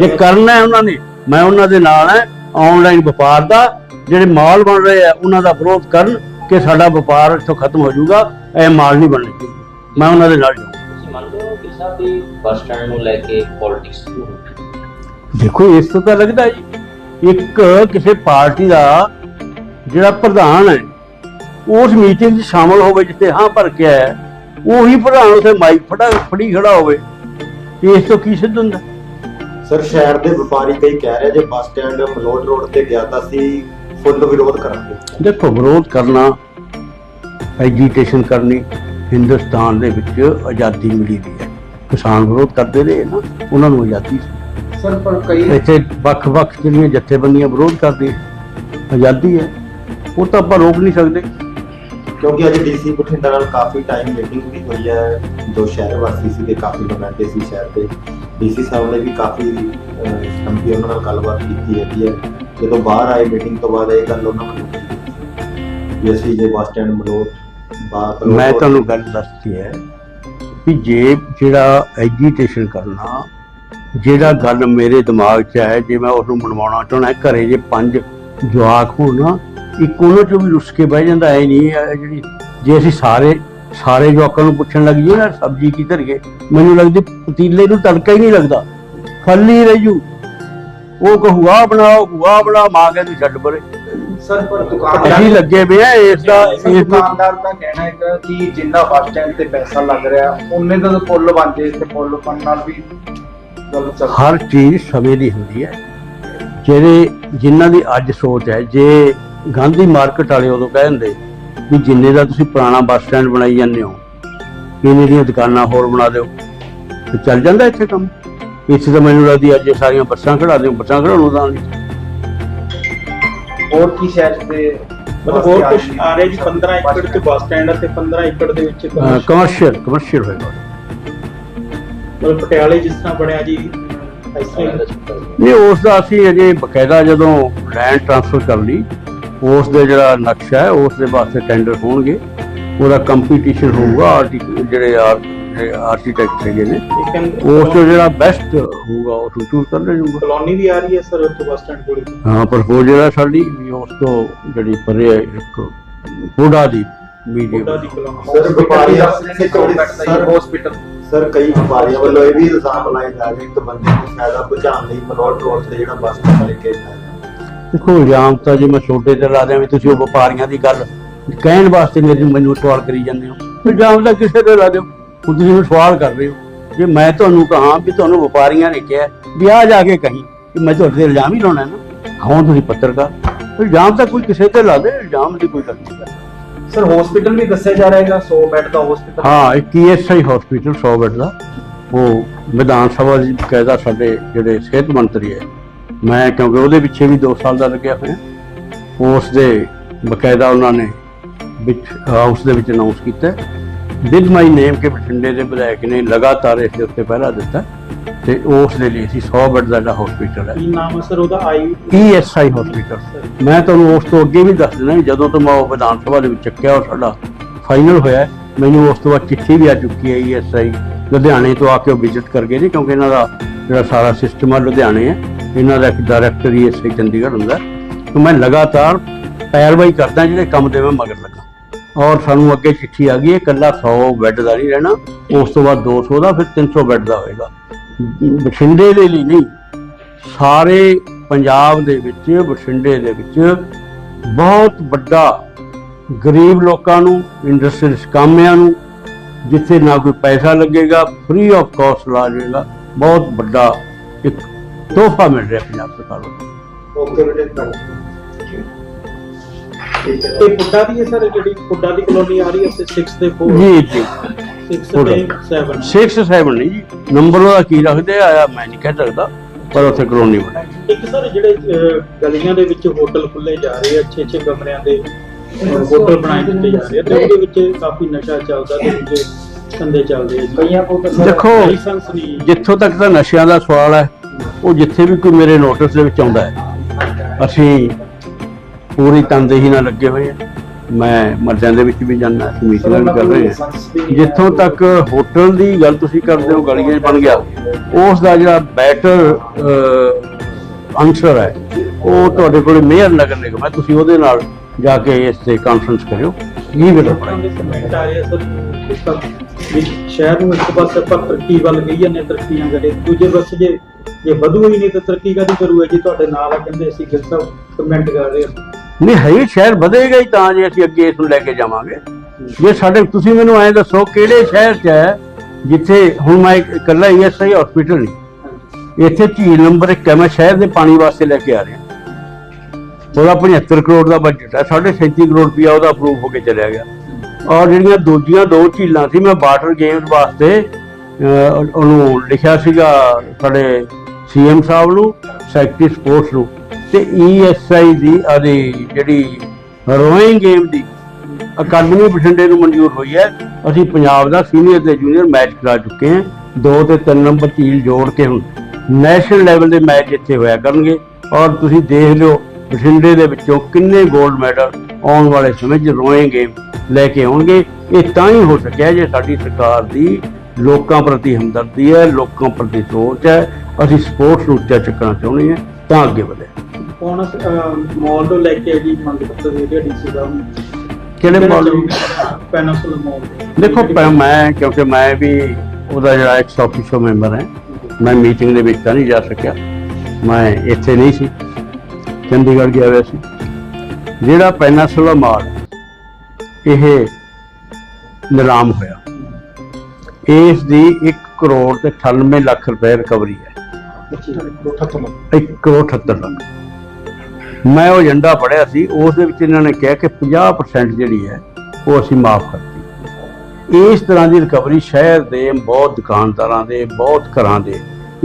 Speaker 2: ਜੇ ਕਰਨਾ ਹੈ ਉਹਨਾਂ ਨੇ ਮੈਂ ਉਹਨਾਂ ਦੇ ਨਾਲ ਹੈ ਆਨਲਾਈਨ ਵਪਾਰ ਦਾ ਜਿਹੜੇ ਮਾਲ ਬਣ ਰਹੇ ਆ ਉਹਨਾਂ ਦਾ ਵਿਰੋਧ ਕਰਨ ਕਿ ਸਾਡਾ ਵਪਾਰ ਇੱਥੋਂ ਖਤਮ ਹੋ ਜਾਊਗਾ ਇਹ ਮਾਲ ਨਹੀਂ ਬਣਨੇ ਚਾਹੀਦੇ। ਮੈਂ ਉਹਨਾਂ ਦੇ ਨਾਲ ਜਾਊਂ
Speaker 5: ਮੰਨਦੇ ਹੋ ਕਿ ਸਾਹਿਬ ਦੀ ਬੱਸ ਸਟੈਂਡ ਨੂੰ ਲੈ ਕੇ ਪੋਲਿਟਿਕਸ
Speaker 2: ਦੇਖੋ ਇਸ ਤੋਂ ਤਾਂ ਲੱਗਦਾ ਜੀ ਇੱਕ ਕਿਸੇ ਪਾਰਟੀ ਦਾ ਜਿਹੜਾ ਪ੍ਰਧਾਨ ਹੈ ਉਸ ਮੀਟਿੰਗ 'ਚ ਸ਼ਾਮਲ ਹੋਵੇ ਜਿੱਥੇ ਹਾਂ ਭਰ ਕੇ ਆਇਆ ਉਹੀ ਪ੍ਰਧਾਨ ਉਥੇ ਮਾਈਕ ਫੜਾ ਫੜੀ ਖੜਾ ਹੋਵੇ। ਇਸ ਤੋਂ ਕੀ ਸਿੱਧ ਹੁੰਦਾ?
Speaker 1: ਸਰ ਸ਼ਹਿਰ ਦੇ ਵਪਾਰੀ ਕਈ ਕਹਿ ਰਹੇ ਜੇ ਬੱਸ ਸਟੈਂਡ ਮਲੋਟ ਰੋਡ ਤੇ ਗਿਆ ਤਾਂ ਅਸੀਂ ਫੁੱਲ ਵਿਰੋਧ ਕਰਾਂਗੇ।
Speaker 2: ਦੇਖੋ ਵਿਰੋਧ ਕਰਨਾ ਐਜੀਟੇਸ਼ਨ ਕਰਨੀ ਹਿੰਦੁਸਤਾਨ ਦੇ ਵਿੱਚ ਆਜ਼ਾਦੀ ਮਿਲੀ ਦੀ ਹੈ। ਕਿਸਾਨ ਵਿਰੋਧ ਕਰਦੇ ਰਹੇ ਨਾ ਉਹਨਾਂ ਨੂੰ ਆਜ਼ਾਦੀ ਸੀ।
Speaker 3: ਸਰ ਪਰ ਕਈ
Speaker 2: ਇੱਥੇ ਵੱਖ-ਵੱਖ ਜਿਹੜੀਆਂ ਜਥੇਬੰਦੀਆਂ ਵਿਰੋਧ ਕਰਦੀਆਂ ਆਜ਼ਾਦੀ ਹੈ। ਉਹ ਤਾਂ ਆਪਾਂ ਰੋਕ ਨਹੀਂ ਸਕਦੇ।
Speaker 1: ਕਿਉਂਕਿ ਅੱਜ ਡੀਸੀ ਬਠਿੰਡਾ ਨਾਲ ਕਾਫੀ ਟਾਈਮ ਮੀਟਿੰਗ ਵੀ ਹੋਈ ਹੈ। ਜੋ ਸ਼ਹਿਰ ਵਾਸੀ ਸੀ ਤੇ ਕਾਫੀ ਨੁਮਾਇੰਦੇ ਸੀ ਸ਼ਹਿਰ ਦੇ। ਡੀਸੀ ਸਾਹਿਬ ਨੇ ਵੀ ਕਾਫੀ ਸੰਪੀ ਉਹਨਾਂ ਨਾਲ ਗੱਲਬਾਤ ਕੀਤੀ ਹੈਗੀ ਹੈ। ਜਦੋਂ ਬਾਹਰ ਆਏ ਮੀਟਿੰਗ ਤੋਂ ਬਾਅਦ ਇਹ ਗੱਲ ਉਹਨਾਂ ਨੂੰ ਵੀ ਅਸੀਂ ਜੇ ਬੱਸ ਸਟੈਂਡ ਮਲੋਟ
Speaker 2: ਮੈਂ ਤੁਹਾਨੂੰ ਗੱਲ ਦੱਸਤੀ ਹੈ ਕਿ ਜੇ ਜਿਹੜਾ ਐਜੀਟੇਸ਼ਨ ਕਰਨਾ, ਜਿਹੜਾ ਗੱਲ ਮੇਰੇ ਦਿਮਾਗ 'ਚ ਹੈ, ਜੇ ਮੈਂ ਉਹਨੂੰ ਮਨਵਾਉਣਾ ਚਾਹਣਾ ਘਰੇ ਜੇ ਪੰਜ ਜਵਾਕ ਹੋਣਾ ਇੱਕ ਉਹਨਾਂ ਚੋਂ ਵੀ ਰੁੱਸ ਕੇ ਬਹਿ ਜਾਂਦਾ ਐ ਨਹੀਂ ਇਹ ਜਿਹੜੀ ਜੇ ਅਸੀਂ ਸਾਰੇ ਸਾਰੇ ਜਵਾਕਾਂ ਨੂੰ ਪੁੱਛਣ ਲੱਗ ਜੀ ਨਾ ਸਬਜ਼ੀ ਕੀ ਧਰੀਏ ਮੈਨੂੰ ਲੱਗਦੀ ਪਤੀਲੇ ਨੂੰ ਤੜਕਾ ਹੀ ਨਹੀਂ ਲੱਗਦਾ। ਖਾਲੀ ਰਹਿ ਜੂ। ਉਹ ਕਹੂ ਆਹ ਬਣਾਓ ਆਹ ਬਣਾ ਮਾਂ ਕਹਿੰਦੀ ਛੱਡ ਪਰੇ।
Speaker 3: ਸਰ ਪਰ
Speaker 2: ਅਸੀਂ
Speaker 3: ਦੁਕਾਨਦਾਰ
Speaker 2: ਲੱਗੇ ਪਏ ਆ ਇਸ ਦਾ ਇਸ
Speaker 3: ਦੁਕਾਨਦਾਰ ਦਾ ਕਹਿਣਾ ਹੈ ਕਿ ਜਿੰਨਾ ਬੱਸ ਸਟੈਂਡ ਤੇ ਪੈਸਾ ਲੱਗ ਰਿਹਾ ਉਹਨੇ ਦਾ ਤਾਂ ਪੁੱਲ ਬਣ ਜੇ ਤੇ ਪੁੱਲ ਬਣ ਨਾਲ ਵੀ
Speaker 2: ਹਰ ਚੀਜ਼ ਸਮੇਂ ਦੀ ਹੁੰਦੀ ਹੈ। ਜਿਹੜੇ ਜਿਨ੍ਹਾਂ ਦੀ ਅੱਜ ਸੋਚ ਹੈ ਜੇ ਗਾਂਧੀ ਮਾਰਕੀਟ ਵਾਲੇ ਉਦੋਂ ਕਹਿੰਦੇ ਵੀ ਜਿੰਨੇ ਦਾ ਤੁਸੀਂ ਪੁਰਾਣਾ ਬੱਸ ਸਟੈਂਡ ਬਣਾਈ ਜਾਂਦੇ ਹੋ ਇੰਨੇ ਦੀਆਂ ਦੁਕਾਨਾਂ ਹੋਰ ਬਣਾ ਦਿਓ। ਤੇ ਚੱਲ ਜਾਂਦਾ ਇੱਥੇ ਕੰਮ। ਇੱਥੇ ਤਾਂ ਮੈਨੂੰ ਲੱਗਦੀ ਅੱਜ ਇਹ ਸਾਰੀਆਂ ਬੱਸਾਂ ਖੜਾ ਦਿਓ ਬੱਸਾਂ ਖੜਾਉਣ ਦਾ ਨਹੀਂ।
Speaker 3: ਹੋਰ ਕੀ ਸ਼ਹਿਰ ਦੇ
Speaker 4: ਮਤਲਬ ਹੋਰ ਕੁਝ ਆ ਰਿਹਾ ਜੀ 15 ਏਕੜ ਚ ਬੱਸ ਸਟੈਂਡ ਹੈ ਤੇ 15 ਏਕੜ ਦੇ ਵਿੱਚ commercial-
Speaker 2: ਕਮਰਸ਼ੀਅਲ ਕਮਰਸ਼ੀਅਲ ਹੋਏਗਾ
Speaker 4: ਮਤਲਬ ਪਟਿਆਲੇ ਜਿਸ ਤਰ੍ਹਾਂ ਬਣਿਆ ਜੀ ਇਸ ਤਰ੍ਹਾਂ ਹੀ।
Speaker 2: ਨਹੀਂ ਉਸ ਦਾ ਅਸੀਂ ਅਜੇ ਬਕਾਇਦਾ ਜਦੋਂ ਲੈਂਡ ਟ੍ਰਾਂਸਫਰ ਕਰ ਲਈ ਉਸ ਦੇ ਜਿਹੜਾ ਨਕਸ਼ਾ ਹੈ ਉਸ ਦੇ ਵਾਸਤੇ ਟੈਂਡਰ ਹੋਣਗੇ। ਉਹਦਾ ਕੰਪੀਟੀਸ਼ਨ ਹੋਊਗਾ ਆਰਟੀ ਜਿਹੜੇ ਆਰਕੀਟੈਕਟ ਹੈਗੇ ਨੇ। ਉਸ ਤੋਂ ਜਿਹੜਾ ਬੈਸਟ ਹੋਊਗਾ ਉਹ ਨੂੰ ਚੂਜ਼ ਕਰ ਲਿਆ ਜਾਊਗਾ।
Speaker 4: ਕਲੋਨੀ ਵੀ ਆ ਰਹੀ ਹੈ ਸਰ ਉੱਥੇ ਬੱਸ ਸਟੈਂਡ ਕੋਲ?
Speaker 2: ਹਾਂ ਪ੍ਰਪੋਜ਼ਲ ਹੈ ਸਾਡੀ ਵੀ ਉਸ ਤੋਂ ਜਿਹੜੀ ਪਰੇ ਹੈ ਇੱਕ ਬੁੱਢਾ ਦੀ ਮੀਡੀਅਮ
Speaker 4: ਦੀ ਕਲੋਨੀ।
Speaker 1: ਸਰ ਵਪਾਰੀ
Speaker 3: ਸਰ ਹਸਪੀਟਲ
Speaker 1: ਸਰ ਕਈ ਵਪਾਰੀਆਂ ਵੱਲੋਂ ਇਹ ਵੀ ਇਲਜ਼ਾਮ ਲਾਏ ਜਾ ਰਹੇ ਕਿ ਬੰਦੇ ਨੂੰ ਫਾਇਦਾ ਪਹੁੰਚਾਉਣ ਲਈ ਮਨੋਰ ਰੋਡ ਤੇ ਜਿਹੜਾ ਬੱਸ ਸਟੈਂਡ ਲੈ ਕੇ ਜਾਇਆ
Speaker 2: ਦੇਖੋ ਇਲਜ਼ਾਮ ਤਾਂ ਜੇ ਮੈਂ ਛੋਟੇ ਤੇ ਲਾ ਦਿਆਂ ਵੀ ਤੁਸੀਂ ਉਹ ਵਪਾਰੀਆਂ ਦੀ ਗੱਲ ਕਹਿਣ ਵਾਸਤੇ ਮੇਰੀ ਮੈਨੂੰ ਸਵਾਲ ਕਰੀ ਜਾਂਦੇ ਹੋ। ਇਲਜ਼ਾਮ ਤਾਂ ਕਿਸੇ ਤੇ ਲਾ ਦਿਓ। ਹੁਣ ਤੁਸੀਂ ਮੈਨੂੰ ਸਵਾਲ ਕਰ ਰਹੇ ਹੋ। ਜੇ ਮੈਂ ਤੁਹਾਨੂੰ ਕਹਾਂ ਵੀ ਤੁਹਾਨੂੰ ਵਪਾਰੀਆਂ ਨੇ ਕਿਹਾ ਵੀ ਆ ਜਾ ਕੇ ਕਹੀਂ ਕਿ ਮੈਂ ਤੁਹਾਡੇ ਤੇ ਇਲਜ਼ਾਮ ਹੀ ਲਾਉਣਾ ਹੈ ਨਾ ਹਾਂ ਤੁਸੀਂ ਪੱਤਰਕਾਰ। ਇਲਜ਼ਾਮ ਤਾਂ ਕੋਈ ਕਿਸੇ ਤੇ ਲਾ ਦੇ ਇਲਜ਼ਾਮ ਦੀ ਕੋਈ ਗੱਲ ਨਹੀਂ। ਹੈ
Speaker 3: ਸਰ ਹਸਪੀਟਲ ਵੀ ਦੱਸਿਆ ਜਾ ਰਿਹਾ ਹੈਗਾ 100 ਬੈੱਡ ਦਾ ਹਸਪੀਟਲ
Speaker 2: ਹਾਂ ਇੱਕ ਈਐਸਆਈ ਹਸਪੀਟਲ 100 ਬੈੱਡ ਦਾ। ਉਹ ਵਿਧਾਨ ਸਭਾ ਦੀ ਬਕਾਇਦਾ ਸਾਡੇ ਜਿਹੜੇ ਸਿਹਤ ਮੰਤਰੀ ਹੈ। ਮੈਂ ਕਿਉਂਕਿ ਉਹਦੇ ਪਿੱਛੇ ਵੀ 2 ਸਾਲ ਦਾ ਲੱਗਿਆ ਹੋਇਆ। ਉਸ ਦੇ ਬਕਾਇਦਾ ਉਹਨਾਂ ਨੇ ਵਿੱਚ ਹਾਊਸ ਦੇ ਵਿੱਚ ਅਨਾਉਂਸ ਕੀਤਾ। ਵਿਦ ਮਾਈ ਨੇਮ ਕੇ ਬਠਿੰਡੇ ਦੇ ਵਿਧਾਇਕ ਨੇ ਲਗਾਤਾਰ ਇਸ ਦੇ ਉੱਤੇ ਪਹਿਰਾ ਦਿੱਤਾ ਤੇ ਉਸ ਦੇ ਲਈ ਅਸੀਂ 100 ਬੈੱਡ ਦਾ ਜਿਹੜਾ ਹਸਪੀਟਲ ਹੈ।
Speaker 4: ਕੀ ਨਾਮ ਹੈ ਸਰ ਉਹਦਾ? ਆਈ
Speaker 2: ਈਐਸਆਈ ਹਸਪੀਟਲ ਮੈਂ ਤੁਹਾਨੂੰ ਉਸ ਤੋਂ ਅੱਗੇ ਵੀ ਦੱਸ ਦਿੰਦਾ ਜਦੋਂ ਤੋਂ ਮੈਂ ਉਹ ਵਿਧਾਨ ਸਭਾ ਦੇ ਵਿੱਚ ਚੱਕਿਆ ਉਹ ਸਾਡਾ ਫਾਈਨਲ ਹੋਇਆ ਮੈਨੂੰ ਉਸ ਤੋਂ ਬਾਅਦ ਚਿੱਠੀ ਵੀ ਆ ਚੁੱਕੀ ਹੈ ਈਐਸਆਈ ਲੁਧਿਆਣੇ ਤੋਂ ਆ ਕੇ ਉਹ ਵਿਜ਼ਿਟ ਕਰ ਗਏ ਨੇ ਕਿਉਂਕਿ ਇਹਨਾਂ ਦਾ ਜਿਹੜਾ ਸਾਰਾ ਸਿਸਟਮ ਆ ਲੁਧਿਆਣੇ ਹੈ। ਇਹਨਾਂ ਦਾ ਇੱਕ ਡਾਇਰੈਕਟਰ ਹੀ ਈਐਸਆਈ ਚੰਡੀਗੜ੍ਹ ਹੁੰਦਾ। ਤੇ ਮੈਂ ਲਗਾਤਾਰ ਪੈਰਵਾਈ ਕਰਦਾ ਜਿਹੜੇ ਕੰਮ ਦੇ ਮੈਂ ਮਗਰ ਲੱਗਾ। ਔਰ ਸਾਨੂੰ ਅੱਗੇ ਚਿੱਠੀ ਆ ਗਈ ਹੈ ਇਕੱਲਾ 100 ਬੈੱਡ ਦਾ ਨਹੀਂ ਰਹਿਣਾ, ਉਸ ਤੋਂ ਬਾਅਦ 200 ਦਾ, ਫਿਰ 300 ਬੈੱਡ ਦਾ ਹੋਏਗਾ। ਬਠਿੰਡੇ ਦੇ ਲਈ ਨਹੀਂ, ਸਾਰੇ ਪੰਜਾਬ ਦੇ ਵਿੱਚ, ਬਠਿੰਡੇ ਦੇ ਵਿੱਚ ਬਹੁਤ ਵੱਡਾ ਗਰੀਬ ਲੋਕਾਂ ਨੂੰ ਇੰਡਸਟਰੀਅਲ ਕਾਮਿਆਂ ਨੂੰ, ਜਿੱਥੇ ਨਾ ਕੋਈ ਪੈਸਾ ਲੱਗੇਗਾ ਫ੍ਰੀ ਆਫ ਕਾਸਟ ਇਲਾਜ ਹੋਏਗਾ ਬਹੁਤ ਵੱਡਾ ਇੱਕ ਤੋਹਫਾ ਮਿਲ ਰਿਹਾ ਪੰਜਾਬ ਸਰਕਾਰ ਵੱਲੋਂ।
Speaker 1: ਓਕੇ ਬੇਟੇ
Speaker 4: ਤੇ ਪੁੱਡਾ ਦੀ ਹੈ ਸਰ ਜਿਹੜੀ ਪੁੱਡਾ ਦੀ ਕਲੋਨੀ ਆ ਰਹੀ ਹੈ 6 ਦੇ 4
Speaker 2: ਜੀ ਜੀ।
Speaker 4: 6 ਤੇ 7
Speaker 2: 6 7 ਨਹੀਂ ਜੀ। ਨੰਬਰ ਉਹਦਾ ਕੀ ਰੱਖਦੇ ਆ ਆਇਆ ਮੈਂ ਨਹੀਂ ਕਹਿ ਸਕਦਾ ਪਰ ਉੱਥੇ ਕਲੋਨੀ ਬਣਾਈ
Speaker 4: ਇੱਕ ਸਰ ਜਿਹੜੇ ਗਲੀਆਂ ਦੇ ਵਿੱਚ ਹੋਟਲ ਖੁੱਲੇ ਜਾ ਰਹੇ ਆ ਅੱਛੇ ਅੱਛੇ ਕਮਰਿਆਂ ਦੇ ਹੋਟਲ ਬਣਾਏ ਦਿੱਤੇ ਜਾ ਰਹੇ ਆ ਤੇ ਉਹਦੇ ਵਿੱਚ ਕਾਫੀ ਨਸ਼ਾ ਚੱਲਦਾ ਤੇ ਦੂਜੇ ਧੰਦੇ ਚੱਲਦੇ ਆ
Speaker 3: ਕਈਆਂ ਕੋਲ ਤਾਂ
Speaker 2: ਦੇਖੋ
Speaker 4: ਲਾਇਸੈਂਸ ਨਹੀਂ।
Speaker 2: ਜਿੱਥੋਂ ਤੱਕ ਤਾਂ ਨਸ਼ਿਆਂ ਦਾ ਸਵਾਲ ਹੈ ਉਹ ਜਿੱਥੇ ਵੀ ਕੋਈ ਮੇਰੇ ਨੋਟਿਸ ਦੇ ਵਿੱਚ ਆਉਂਦਾ ਹੈ, ਅਸੀਂ ਪੂਰੀ ਤਨਦੇਹੀ ਨਾਲ ਲੱਗੇ ਹੋਏ ਹਾਂ। ਮੈਂ ਮਰਜ਼ਾਂ ਦੇ ਵਿੱਚ ਵੀ ਜਾਣਾ ਅਸੀਂ ਵੀ ਕਰ ਰਹੇ ਹਾਂ। ਜਿੱਥੋਂ ਤੱਕ ਹੋਟਲ ਦੀ ਗੱਲ ਤੁਸੀਂ ਕਰਦੇ ਹੋ, ਗਲੀਆਂ ਬਣ ਗਿਆ, ਉਸ ਦਾ ਜਿਹੜਾ ਬੈਟਰ ਆਨਸਰ ਹੈ, ਉਹ ਤੁਹਾਡੇ ਕੋਲ ਮੇਅਰ ਨਗਰ ਨਿਗਮ ਹੈ ਤੁਸੀਂ ਉਹਦੇ ਨਾਲ ਜਾ ਕੇ ਇਸ ਤੇ ਕਾਨਫਰੰਸ ਕਰਿਓ। ਕੀ ਬਿਲ
Speaker 4: ਕਮੈਂਟ ਆ ਰਹੇ ਸਰ ਸ਼ਹਿਰ ਨੂੰ ਇੱਕ ਪਾਸੇ ਆਪਾਂ ਤਰੱਕੀ ਵੱਲ ਗਈ ਜਾਂਦੇ ਤਰੱਕੀਆਂ ਕਰੇ ਦੂਜੇ ਪਾਸੇ ਜੇ ਜੇ ਵਧੂ ਹੀ ਨਹੀਂ ਤਾਂ ਤਰੱਕੀ ਕਾਦੀ ਕਰੂਗਾ? ਜੀ ਤੁਹਾਡੇ ਨਾਲ ਆ ਕਹਿੰਦੇ ਅਸੀਂ ਗਿਲ ਸਾਹਿਬ ਕਮੈਂਟ ਕਰ ਰਹੇ ਹਾਂ।
Speaker 2: ਨਹੀਂ ਹੈ ਹੀ ਸ਼ਹਿਰ ਵਧੇਗਾ ਹੀ ਤਾਂ ਜੇ ਅਸੀਂ ਅੱਗੇ ਇਸ ਨੂੰ ਲੈ ਕੇ ਜਾਵਾਂਗੇ। ਜੇ ਸਾਡੇ ਤੁਸੀਂ ਮੈਨੂੰ ਐਂ ਦੱਸੋ ਕਿਹੜੇ ਸ਼ਹਿਰ 'ਚ ਹੈ ਜਿੱਥੇ ਹੁਣ ਮੈਂ ਇੱਕ- ਇਕੱਲਾ ਈਐਸਆਈ ਹਸਪੀਟਲ ਨਹੀਂ ਇੱਥੇ ਝੀਲ ਨੰਬਰ 1 ਹੈ ਮੈਂ ਸ਼ਹਿਰ ਦੇ ਪਾਣੀ ਵਾਸਤੇ ਲੈ ਕੇ ਆ ਰਿਹਾ। ਉਹਦਾ 75 ਕਰੋੜ ਦਾ ਬਜਟ ਹੈ 37 ਕਰੋੜ ਰੁਪਇਆ ਉਹਦਾ ਅਪਰੂਵ ਹੋ ਕੇ ਚਲਿਆ ਗਿਆ। ਔਰ ਜਿਹੜੀਆਂ ਦੂਜੀਆਂ ਦੋ ਝੀਲਾਂ ਸੀ ਮੈਂ ਵਾਟਰ ਗੇਮਸ ਵਾਸਤੇ ਉਹਨੂੰ ਲਿਖਿਆ ਸੀਗਾ ਸਾਡੇ ਸੀਐਮ ਸਾਹਿਬ ਨੂੰ, ਸੈਕਟਰੀ ਸਪੋਰਟਸ ਨੂੰ ਤੇ ਈਐਸਆਈ ਦੀ ਆਦੀ ਜਿਹੜੀ ਰੋਇੰਗ ਗੇਮ ਦੀ ਅਕਾਦਮੀ ਬਠਿੰਡੇ ਨੂੰ ਮਨਜ਼ੂਰ ਹੋਈ ਹੈ। ਅਸੀਂ ਪੰਜਾਬ ਦਾ ਸੀਨੀਅਰ ਤੇ ਜੂਨੀਅਰ ਮੈਚ ਕਰਾ ਚੁੱਕੇ ਹਾਂ। ਦੋ ਤੇ ਤਿੰਨ ਨੰਬਰ ਝੀਲ ਜੋੜ ਕੇ ਹੁਣ ਨੈਸ਼ਨਲ ਲੈਵਲ ਦੇ ਮੈਚ ਇੱਥੇ ਹੋਇਆ ਕਰਨਗੇ। ਔਰ ਤੁਸੀਂ ਦੇਖ ਲਿਓ ਬਠਿੰਡੇ ਦੇ ਵਿੱਚੋਂ ਕਿੰਨੇ 골ਡ ਮੈਡਲ ਆਉਣ ਵਾਲੇ ਸਮੇਂ 'ਚ ਰੋਇੰਗ ਗੇਮ ਲੈ ਕੇ ਆਉਣਗੇ। ਇਹ ਤਾਂ ਹੀ ਹੋ ਸਕਿਆ ਜੇ ਸਾਡੀ ਸਰਕਾਰ ਦੀ ਲੋਕਾਂ ਪ੍ਰਤੀ ਹਮਦਰਦੀ ਹੈ, ਲੋਕਾਂ ਪ੍ਰਤੀ ਸੋਚ ਹੈ। ਅਸੀਂ ਸਪੋਰਟਸ ਨੂੰ ਉੱਚਾ ਚੱਕਣਾ ਚਾਹੁੰਦੇ ਹਾਂ ਤਾਂ ਅੱਗੇ ਵਧੇ।
Speaker 4: ਕੌਣ ਮਾਲ ਤੋਂ ਲੈ ਕੇ ਜੀ ਮੰਗ ਪੱਤਰ ਦੇ ਰਿਹਾ ਡੀਸੀ ਸਾਹਿਬ ਨੂੰ।
Speaker 2: ਕਿਹੜੇ ਮਾਲ
Speaker 4: ਪੈਨਾਸੋਲ ਮਾਲ
Speaker 2: ਦੇਖੋ ਮੈਂ ਕਿਉਂਕਿ ਮੈਂ ਵੀ ਉਹਦਾ ਜਿਹੜਾ ਐਕਸ ਆਫੀਸ਼ੋ ਮੈਂਬਰ ਹੈ ਮੈਂ ਮੀਟਿੰਗ ਦੇ ਵਿੱਚ ਤਾਂ ਨਹੀਂ ਜਾ ਸਕਿਆ। ਮੈਂ ਇੱਥੇ ਨਹੀਂ ਸੀ। ਚੰਡੀਗੜ੍ਹ ਗਿਆ ਹੋਇਆ ਸੀ। ਜਿਹੜਾ ਪੈਨਾਸੋਲਾ ਮਾਲ ਇਹ ਨਿਲਾਮ ਹੋਇਆ। ਇਸ ਦੀ 1 ਕਰੋੜ ਤੇ 98 ਲੱਖ ਰੁਪਏ ਰਿਕਵਰੀ ਹੈ। 1 ਕਰੋੜ 78 ਲੱਖ। ਮੈਂ ਉਹ ਏਜੰਡਾ ਪੜਿਆ ਸੀ ਉਸ ਦੇ ਵਿੱਚ ਇਹਨਾਂ ਨੇ ਕਿਹਾ ਕਿ 50% ਜਿਹੜੀ ਹੈ ਉਹ ਅਸੀਂ ਮਾਫ ਕਰਤੀ ਇਸ ਤਰ੍ਹਾਂ ਦੀ ਰਿਕਵਰੀ ਸ਼ਹਿਰ ਦੇ ਬਹੁਤ ਦੁਕਾਨਦਾਰਾਂ ਦੇ ਬਹੁਤ ਘਰਾਂ ਦੇ।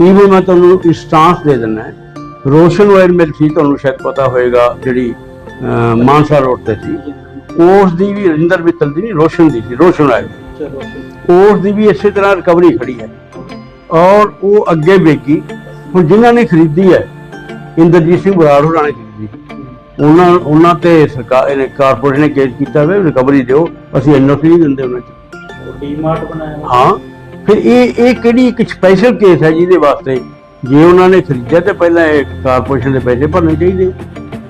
Speaker 2: ਇਵੇਂ ਮੈਂ ਤੁਹਾਨੂੰ ਇੰਸਟਾਂਸ ਦੇ ਦਿੰਦਾ। ਰੋਸ਼ਨ ਆਇਲ ਮਿਲ ਸੀ ਤੁਹਾਨੂੰ ਸ਼ਾਇਦ ਪਤਾ ਹੋਏਗਾ ਜਿਹੜੀ ਮਾਨਸਾ ਰੋਡ ਤੇ ਸੀ। ਉਸ ਦੀ ਵੀ ਰਿੰਦਰ ਮਿੱਤਲ ਦੀ ਨਹੀਂ ਰੋਸ਼ਨ ਦੀ ਸੀ ਰੋਸ਼ਨ
Speaker 4: ਚਲੋ।
Speaker 2: ਉਸ ਦੀ ਵੀ ਇਸੇ ਤਰ੍ਹਾਂ ਰਿਕਵਰੀ ਖੜੀ ਹੈ। ਔਰ ਉਹ ਅੱਗੇ ਵੇਗੀ ਹੁਣ ਜਿਨ੍ਹਾਂ ਨੇ ਖਰੀਦੀ ਹੈ ਇੰਦਰਜੀਤ ਸਿੰਘ ਬਰਾੜ ਹੋਰਾਂ ਨੇ ਖਰੀਦੀ। ਉਹਨਾਂ ਉਹਨਾਂ ਤੇ ਸਰਕਾਰ ਇਹਨੇ ਕਾਰਪੋਰੇਸ਼ਨ ਨੇ ਕੇਸ ਕੀਤਾ ਵੇ ਰਿਕਵਰੀ ਦਿਓ ਅਸੀਂ ਐਨਓਸੀ ਨਹੀਂ ਦਿੰਦੇ ਉਹਨਾਂ ਚ।
Speaker 4: ਡੀਮਾਰਟ ਬਣਾਇਆ।
Speaker 2: ਹਾਂ ਫਿਰ ਇਹ ਇਹ ਕਿਹੜੀ ਇੱਕ ਸਪੈਸ਼ਲ ਕੇਸ ਹੈ ਜਿਹਦੇ ਵਾਸਤੇ ਜੇ ਉਹਨਾਂ ਨੇ ਖਰੀਦਿਆ ਤੇ ਪਹਿਲਾਂ ਇਹ ਕਾਰਪੋਰੇਸ਼ਨ ਦੇ ਪੈਸੇ ਭਰਨੇ ਚਾਹੀਦੇ।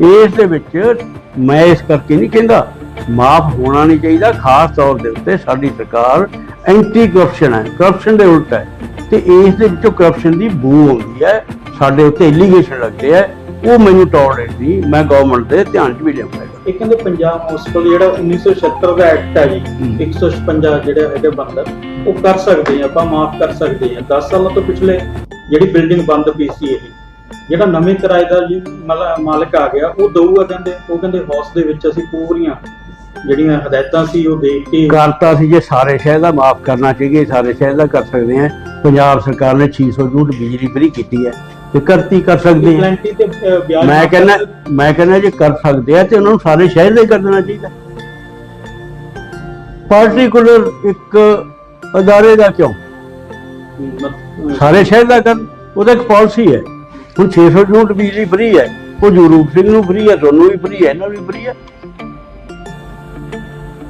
Speaker 2: ਇਸ ਦੇ ਵਿੱਚ ਮੈਂ ਇਸ ਕਰਕੇ ਨਹੀਂ ਕਹਿੰਦਾ ਮਾਫ ਹੋਣਾ ਨਹੀਂ ਚਾਹੀਦਾ ਖਾਸ ਤੌਰ ਦੇ ਉੱਤੇ ਸਾਡੀ ਸਰਕਾਰ ਐਂਟੀ ਕਰਪਸ਼ਨ ਹੈ ਕਰਪਸ਼ਨ ਦੇ ਉਲਟ ਹੈ। ਤੇ ਇਸ ਦੇ ਵਿੱਚੋਂ ਕਰਪਸ਼ਨ ਦੀ ਬੂ ਆਉਂਦੀ ਹੈ ਸਾਡੇ ਉੱਤੇ ਐਲੀਗੇਸ਼ਨ ਲੱਗਦੇ ਆ ਉਹ ਮੈਨੂੰ ਟੋਲਰੇਟ ਨਹੀਂ ਮੈਂ ਗਵਰਨਮੈਂਟ ਦੇ ਧਿਆਨ 'ਚ ਵੀ ਲਿਆਉਂਦਾ
Speaker 4: ਇਹ ਕਹਿੰਦੇ ਪੰਜਾਬ ਮੁਨਸਪਲ ਜਿਹੜਾ 1976 ਦਾ ਐਕਟ ਹੈ ਜੀ
Speaker 2: ਹਮ।
Speaker 4: 156 ਜਿਹੜਾ ਹੈਗਾ ਬੰਦਾ ਉਹ ਕਰ ਸਕਦੇ ਆ ਆਪਾਂ ਮਾਫ ਕਰ ਸਕਦੇ ਆ 10 ਸਾਲਾਂ ਤੋਂ ਪਿਛਲੇ ਜਿਹੜੀ ਬਿਲਡਿੰਗ ਬੰਦ ਪਈ ਸੀ ਇਹ ਜਿਹੜਾ ਨਵੇਂ ਕਿਰਾਏਦਾਰ ਜੀ ਮਲ- ਮਾਲਕ ਆ ਗਿਆ ਉਹ ਦਊਗਾ ਕਹਿੰਦੇ ਉਹ ਕਹਿੰਦੇ ਹਾਊਸ ਦੇ ਵਿੱਚ ਅਸੀਂ ਪੂਰੀਆਂ ਜਿਹੜੀਆਂ ਹਦਾਇਤਾਂ ਸੀ ਉਹ ਦੇਖ ਕੇ
Speaker 2: ਕਰਤਾ ਸੀ ਜੇ ਸਾਰੇ ਸ਼ਹਿਰ ਦਾ ਮਾਫ ਕਰਨਾ ਚਾਹੀਏ ਸਾਰੇ ਸ਼ਹਿਰ ਦਾ ਕਰ ਸਕਦੇ ਆ ਪੰਜਾਬ ਸਰਕਾਰ ਨੇ 600 ਯੂਨਿਟ ਬਿਜਲੀ ਫ੍ਰੀ ਕੀਤੀ ਹੈ ਤੇ ਕਰਤੀ ਕਰ ਸਕਦੇ ਆ
Speaker 4: ਪਲੈਂਟੀ ਤੇ ਅਹ, ਵਿਆਜ
Speaker 2: ਮੈਂ ਕਹਿੰਦਾ ਮੈਂ ਕਹਿੰਦਾ ਜੇ ਕਰ ਸਕਦੇ ਆ ਤੇ ਉਹਨਾਂ ਨੂੰ ਸਾਰੇ ਸ਼ਹਿਰ ਦਾ ਕਰ ਦੇਣਾ ਚਾਹੀਦਾ। ਪਾਰਟਿਕੂਲਰ ਇੱਕ ਅਦਾਰੇ ਦਾ ਕਿਉਂ? ਸਾਰੇ ਸ਼ਹਿਰ ਦਾ ਕਰ ਉਹਦਾ ਇੱਕ ਪਾਲਿਸੀ ਹੈ। ਹੁਣ 600 ਯੂਨਿਟ ਬਿਜਲੀ ਫ੍ਰੀ ਹੈ ਉਹ ਜਗਰੂਪ ਸਿੰਘ ਨੂੰ ਫ੍ਰੀ ਹੈ ਤੁਹਾਨੂੰ ਵੀ ਫ੍ਰੀ ਹੈ ਇਹਨਾਂ ਨੂੰ ਵੀ ਫ੍ਰੀ ਹੈ।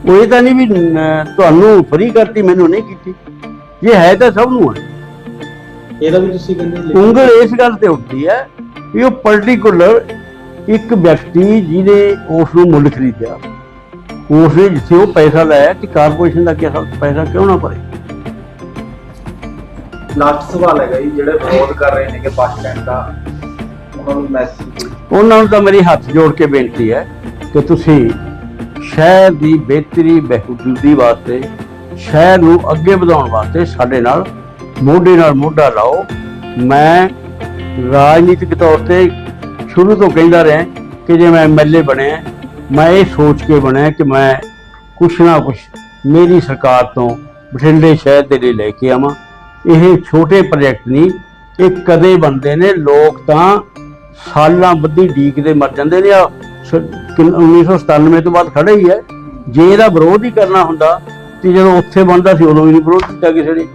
Speaker 2: ਉਹ ਇਹ ਤਾਂ ਨਹੀਂ ਵੀ ਨ- ਤੁਹਾਨੂੰ ਫ੍ਰੀ ਕਰਤੀ ਮੈਨੂੰ ਨਹੀਂ ਕੀਤੀ। ਇਹ ਹੈ ਤਾਂ ਸਭ ਨੂੰ ਹੈ।
Speaker 4: ਇਹਦਾ ਵੀ ਤੁਸੀਂ ਕਹਿੰਦੇ ਲਿਖ-
Speaker 2: ਉਂਗਲ ਇਸ ਗੱਲ ਤੇ ਉੱਠਦੀ ਹੈ ਵੀ ਉਹ ਪਾਰਟਿਕੂਲਰ ਇੱਕ ਵਿਅਕਤੀ ਜਿਹਨੇ ਉਸ ਨੂੰ ਮੁੱਲ ਖਰੀਦਿਆ। ਉਸ ਨੇ ਜਿੱਥੇ ਉਹ ਪੈਸਾ ਲਾਇਆ ਕਿ ਕਾਰਪੋਰੇਸ਼ਨ ਦਾ ਕਿਹਾ ਪੈਸਾ ਕਿਉਂ ਨਾ ਭਰੇ?
Speaker 3: ਲਾਸਟ ਸਵਾਲ ਹੈਗਾ ਜੀ ਜਿਹੜੇ ਵਿਰੋਧ ਕਰ ਰਹੇ ਨੇ ਕਿ ਬੱਸ ਸਟੈਂਡ ਦਾ ਉਹਨਾਂ ਨੂੰ ਮੈਸੇਜ
Speaker 2: ਉਹਨਾਂ ਨੂੰ ਤਾਂ ਮੇਰੀ ਹੱਥ ਜੋੜ ਕੇ ਬੇਨਤੀ ਹੈ ਕਿ ਤੁਸੀਂ ਸ਼ਹਿਰ ਦੀ ਬਿਹਤਰੀ ਬਹਿਬੂਦੀ ਵਾਸਤੇ, ਸ਼ਹਿਰ ਨੂੰ ਅੱਗੇ ਵਧਾਉਣ ਵਾਸਤੇ ਸਾਡੇ ਨਾਲ ਮੋਢੇ ਨਾਲ ਮੋਢਾ ਲਾਓ। ਮੈਂ ਰਾਜਨੀਤਿਕ ਤੌਰ ਤੇ ਸ਼ੁਰੂ ਤੋਂ ਕਹਿੰਦਾ ਰਿਹਾ ਕਿ ਜੇ ਮੈਂ ਐਮਐਲਏ ਬਣਿਆ, ਮੈਂ ਇਹ ਸੋਚ ਕੇ ਬਣਿਆ ਕਿ ਮੈਂ ਕੁਛ ਨਾ ਕੁਛ ਮੇਰੀ ਸਰਕਾਰ ਤੋਂ ਬਠਿੰਡੇ ਸ਼ਹਿਰ ਦੇ ਲਈ ਲੈ ਕੇ ਆਵਾਂ। ਇਹ ਛੋਟੇ ਪ੍ਰੋਜੈਕਟ ਨਹੀਂ, ਇਹ ਕਦੇ ਬੰਦੇ ਨੇ ਲੋਕ ਤਾਂ ਸਾਲਾਂ ਬੱਧੀ ਡੀਕ ਦੇ ਮਰ ਜਾਂਦੇ ਨੇ ਆ 1997 ਤੋਂ ਬਾਅਦ ਖੜਾ ਹੀ ਹੈ। ਜੇ ਇਹਦਾ ਵਿਰੋਧ ਹੀ ਕਰਨਾ ਹੁੰਦਾ ਤੇ ਜਦੋਂ ਉੱਥੇ ਬਣਦਾ ਸੀ ਉਦੋਂ ਵੀ ਨਹੀਂ ਵਿਰੋਧ ਕੀਤਾ ਕਿਸੇ ਨੇ।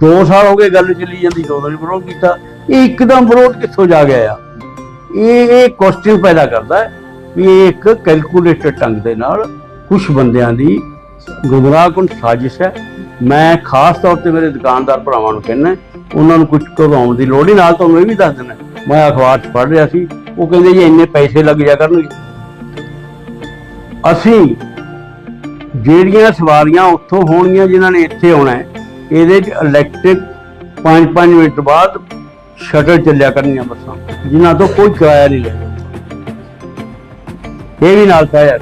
Speaker 2: 2 ਸਾਲ ਹੋ ਗਏ ਗੱਲ ਚੱਲੀ ਜਾਂਦੀ ਸੀ, ਉਦੋਂ ਨਹੀਂ ਵਿਰੋਧ ਕੀਤਾ। ਇਹ ਇੱਕਦਮ ਵਿਰੋਧ ਕਿੱਥੋਂ ਜਾ ਗਿਆ ਆ ਇਹ ਇਹ ਕੁਐਸਚਨ ਪੈਦਾ ਕਰਦਾ ਹੈ ਵੀ ਇਹ ਇੱਕ ਕੈਲਕੂਲੇਟਡ ਢੰਗ ਦੇ ਨਾਲ ਕੁਝ ਬੰਦਿਆਂ ਦੀ ਗੁੰਮਰਾਹਕੁਨ ਸਾਜ਼ਿਸ਼ ਹੈ। ਮੈਂ ਖਾਸ ਤੌਰ ਤੇ ਮੇਰੇ ਦੁਕਾਨਦਾਰ ਭਰਾਵਾਂ ਨੂੰ ਕਹਿੰਦਾ ਉਹਨਾਂ ਨੂੰ ਕੁਝ ਘਬਰਾਉਣ ਦੀ ਲੋੜ ਹੀ ਨਾਲ ਤੁਹਾਨੂੰ ਇਹ ਵੀ ਦੱਸ ਦਿੰਦਾ। ਮੈਂ ਅਖਬਾਰ 'ਚ ਪੜ੍ਹ ਰਿਹਾ ਸੀ। ਉਹ ਕਹਿੰਦੇ ਜੀ ਇੰਨੇ ਪੈਸੇ ਲੱਗ ਜਾ ਕਰਨਗੇ। ਅਸੀਂ ਜਿਹੜੀਆਂ ਸਵਾਰੀਆਂ ਉੱਥੋਂ ਹੋਣਗੀਆਂ ਜਿਨ੍ਹਾਂ ਨੇ ਇੱਥੇ ਆਉਣਾ ਹੈ ਇਹਦੇ 'ਚ ਇਲੈਕਟ੍ਰਿਕ 5-5 ਮਿੰਟ ਬਾਅਦ ਸ਼ਟਲ ਚੱਲਿਆ ਕਰਨੀਆਂ ਬੱਸਾਂ ਜਿਨ੍ਹਾਂ ਤੋਂ ਕੋਈ ਕਿਰਾਇਆ ਨਹੀਂ ਲੈਣਾ ਇਹ ਵੀ ਨਾਲ ਸਾਡਾ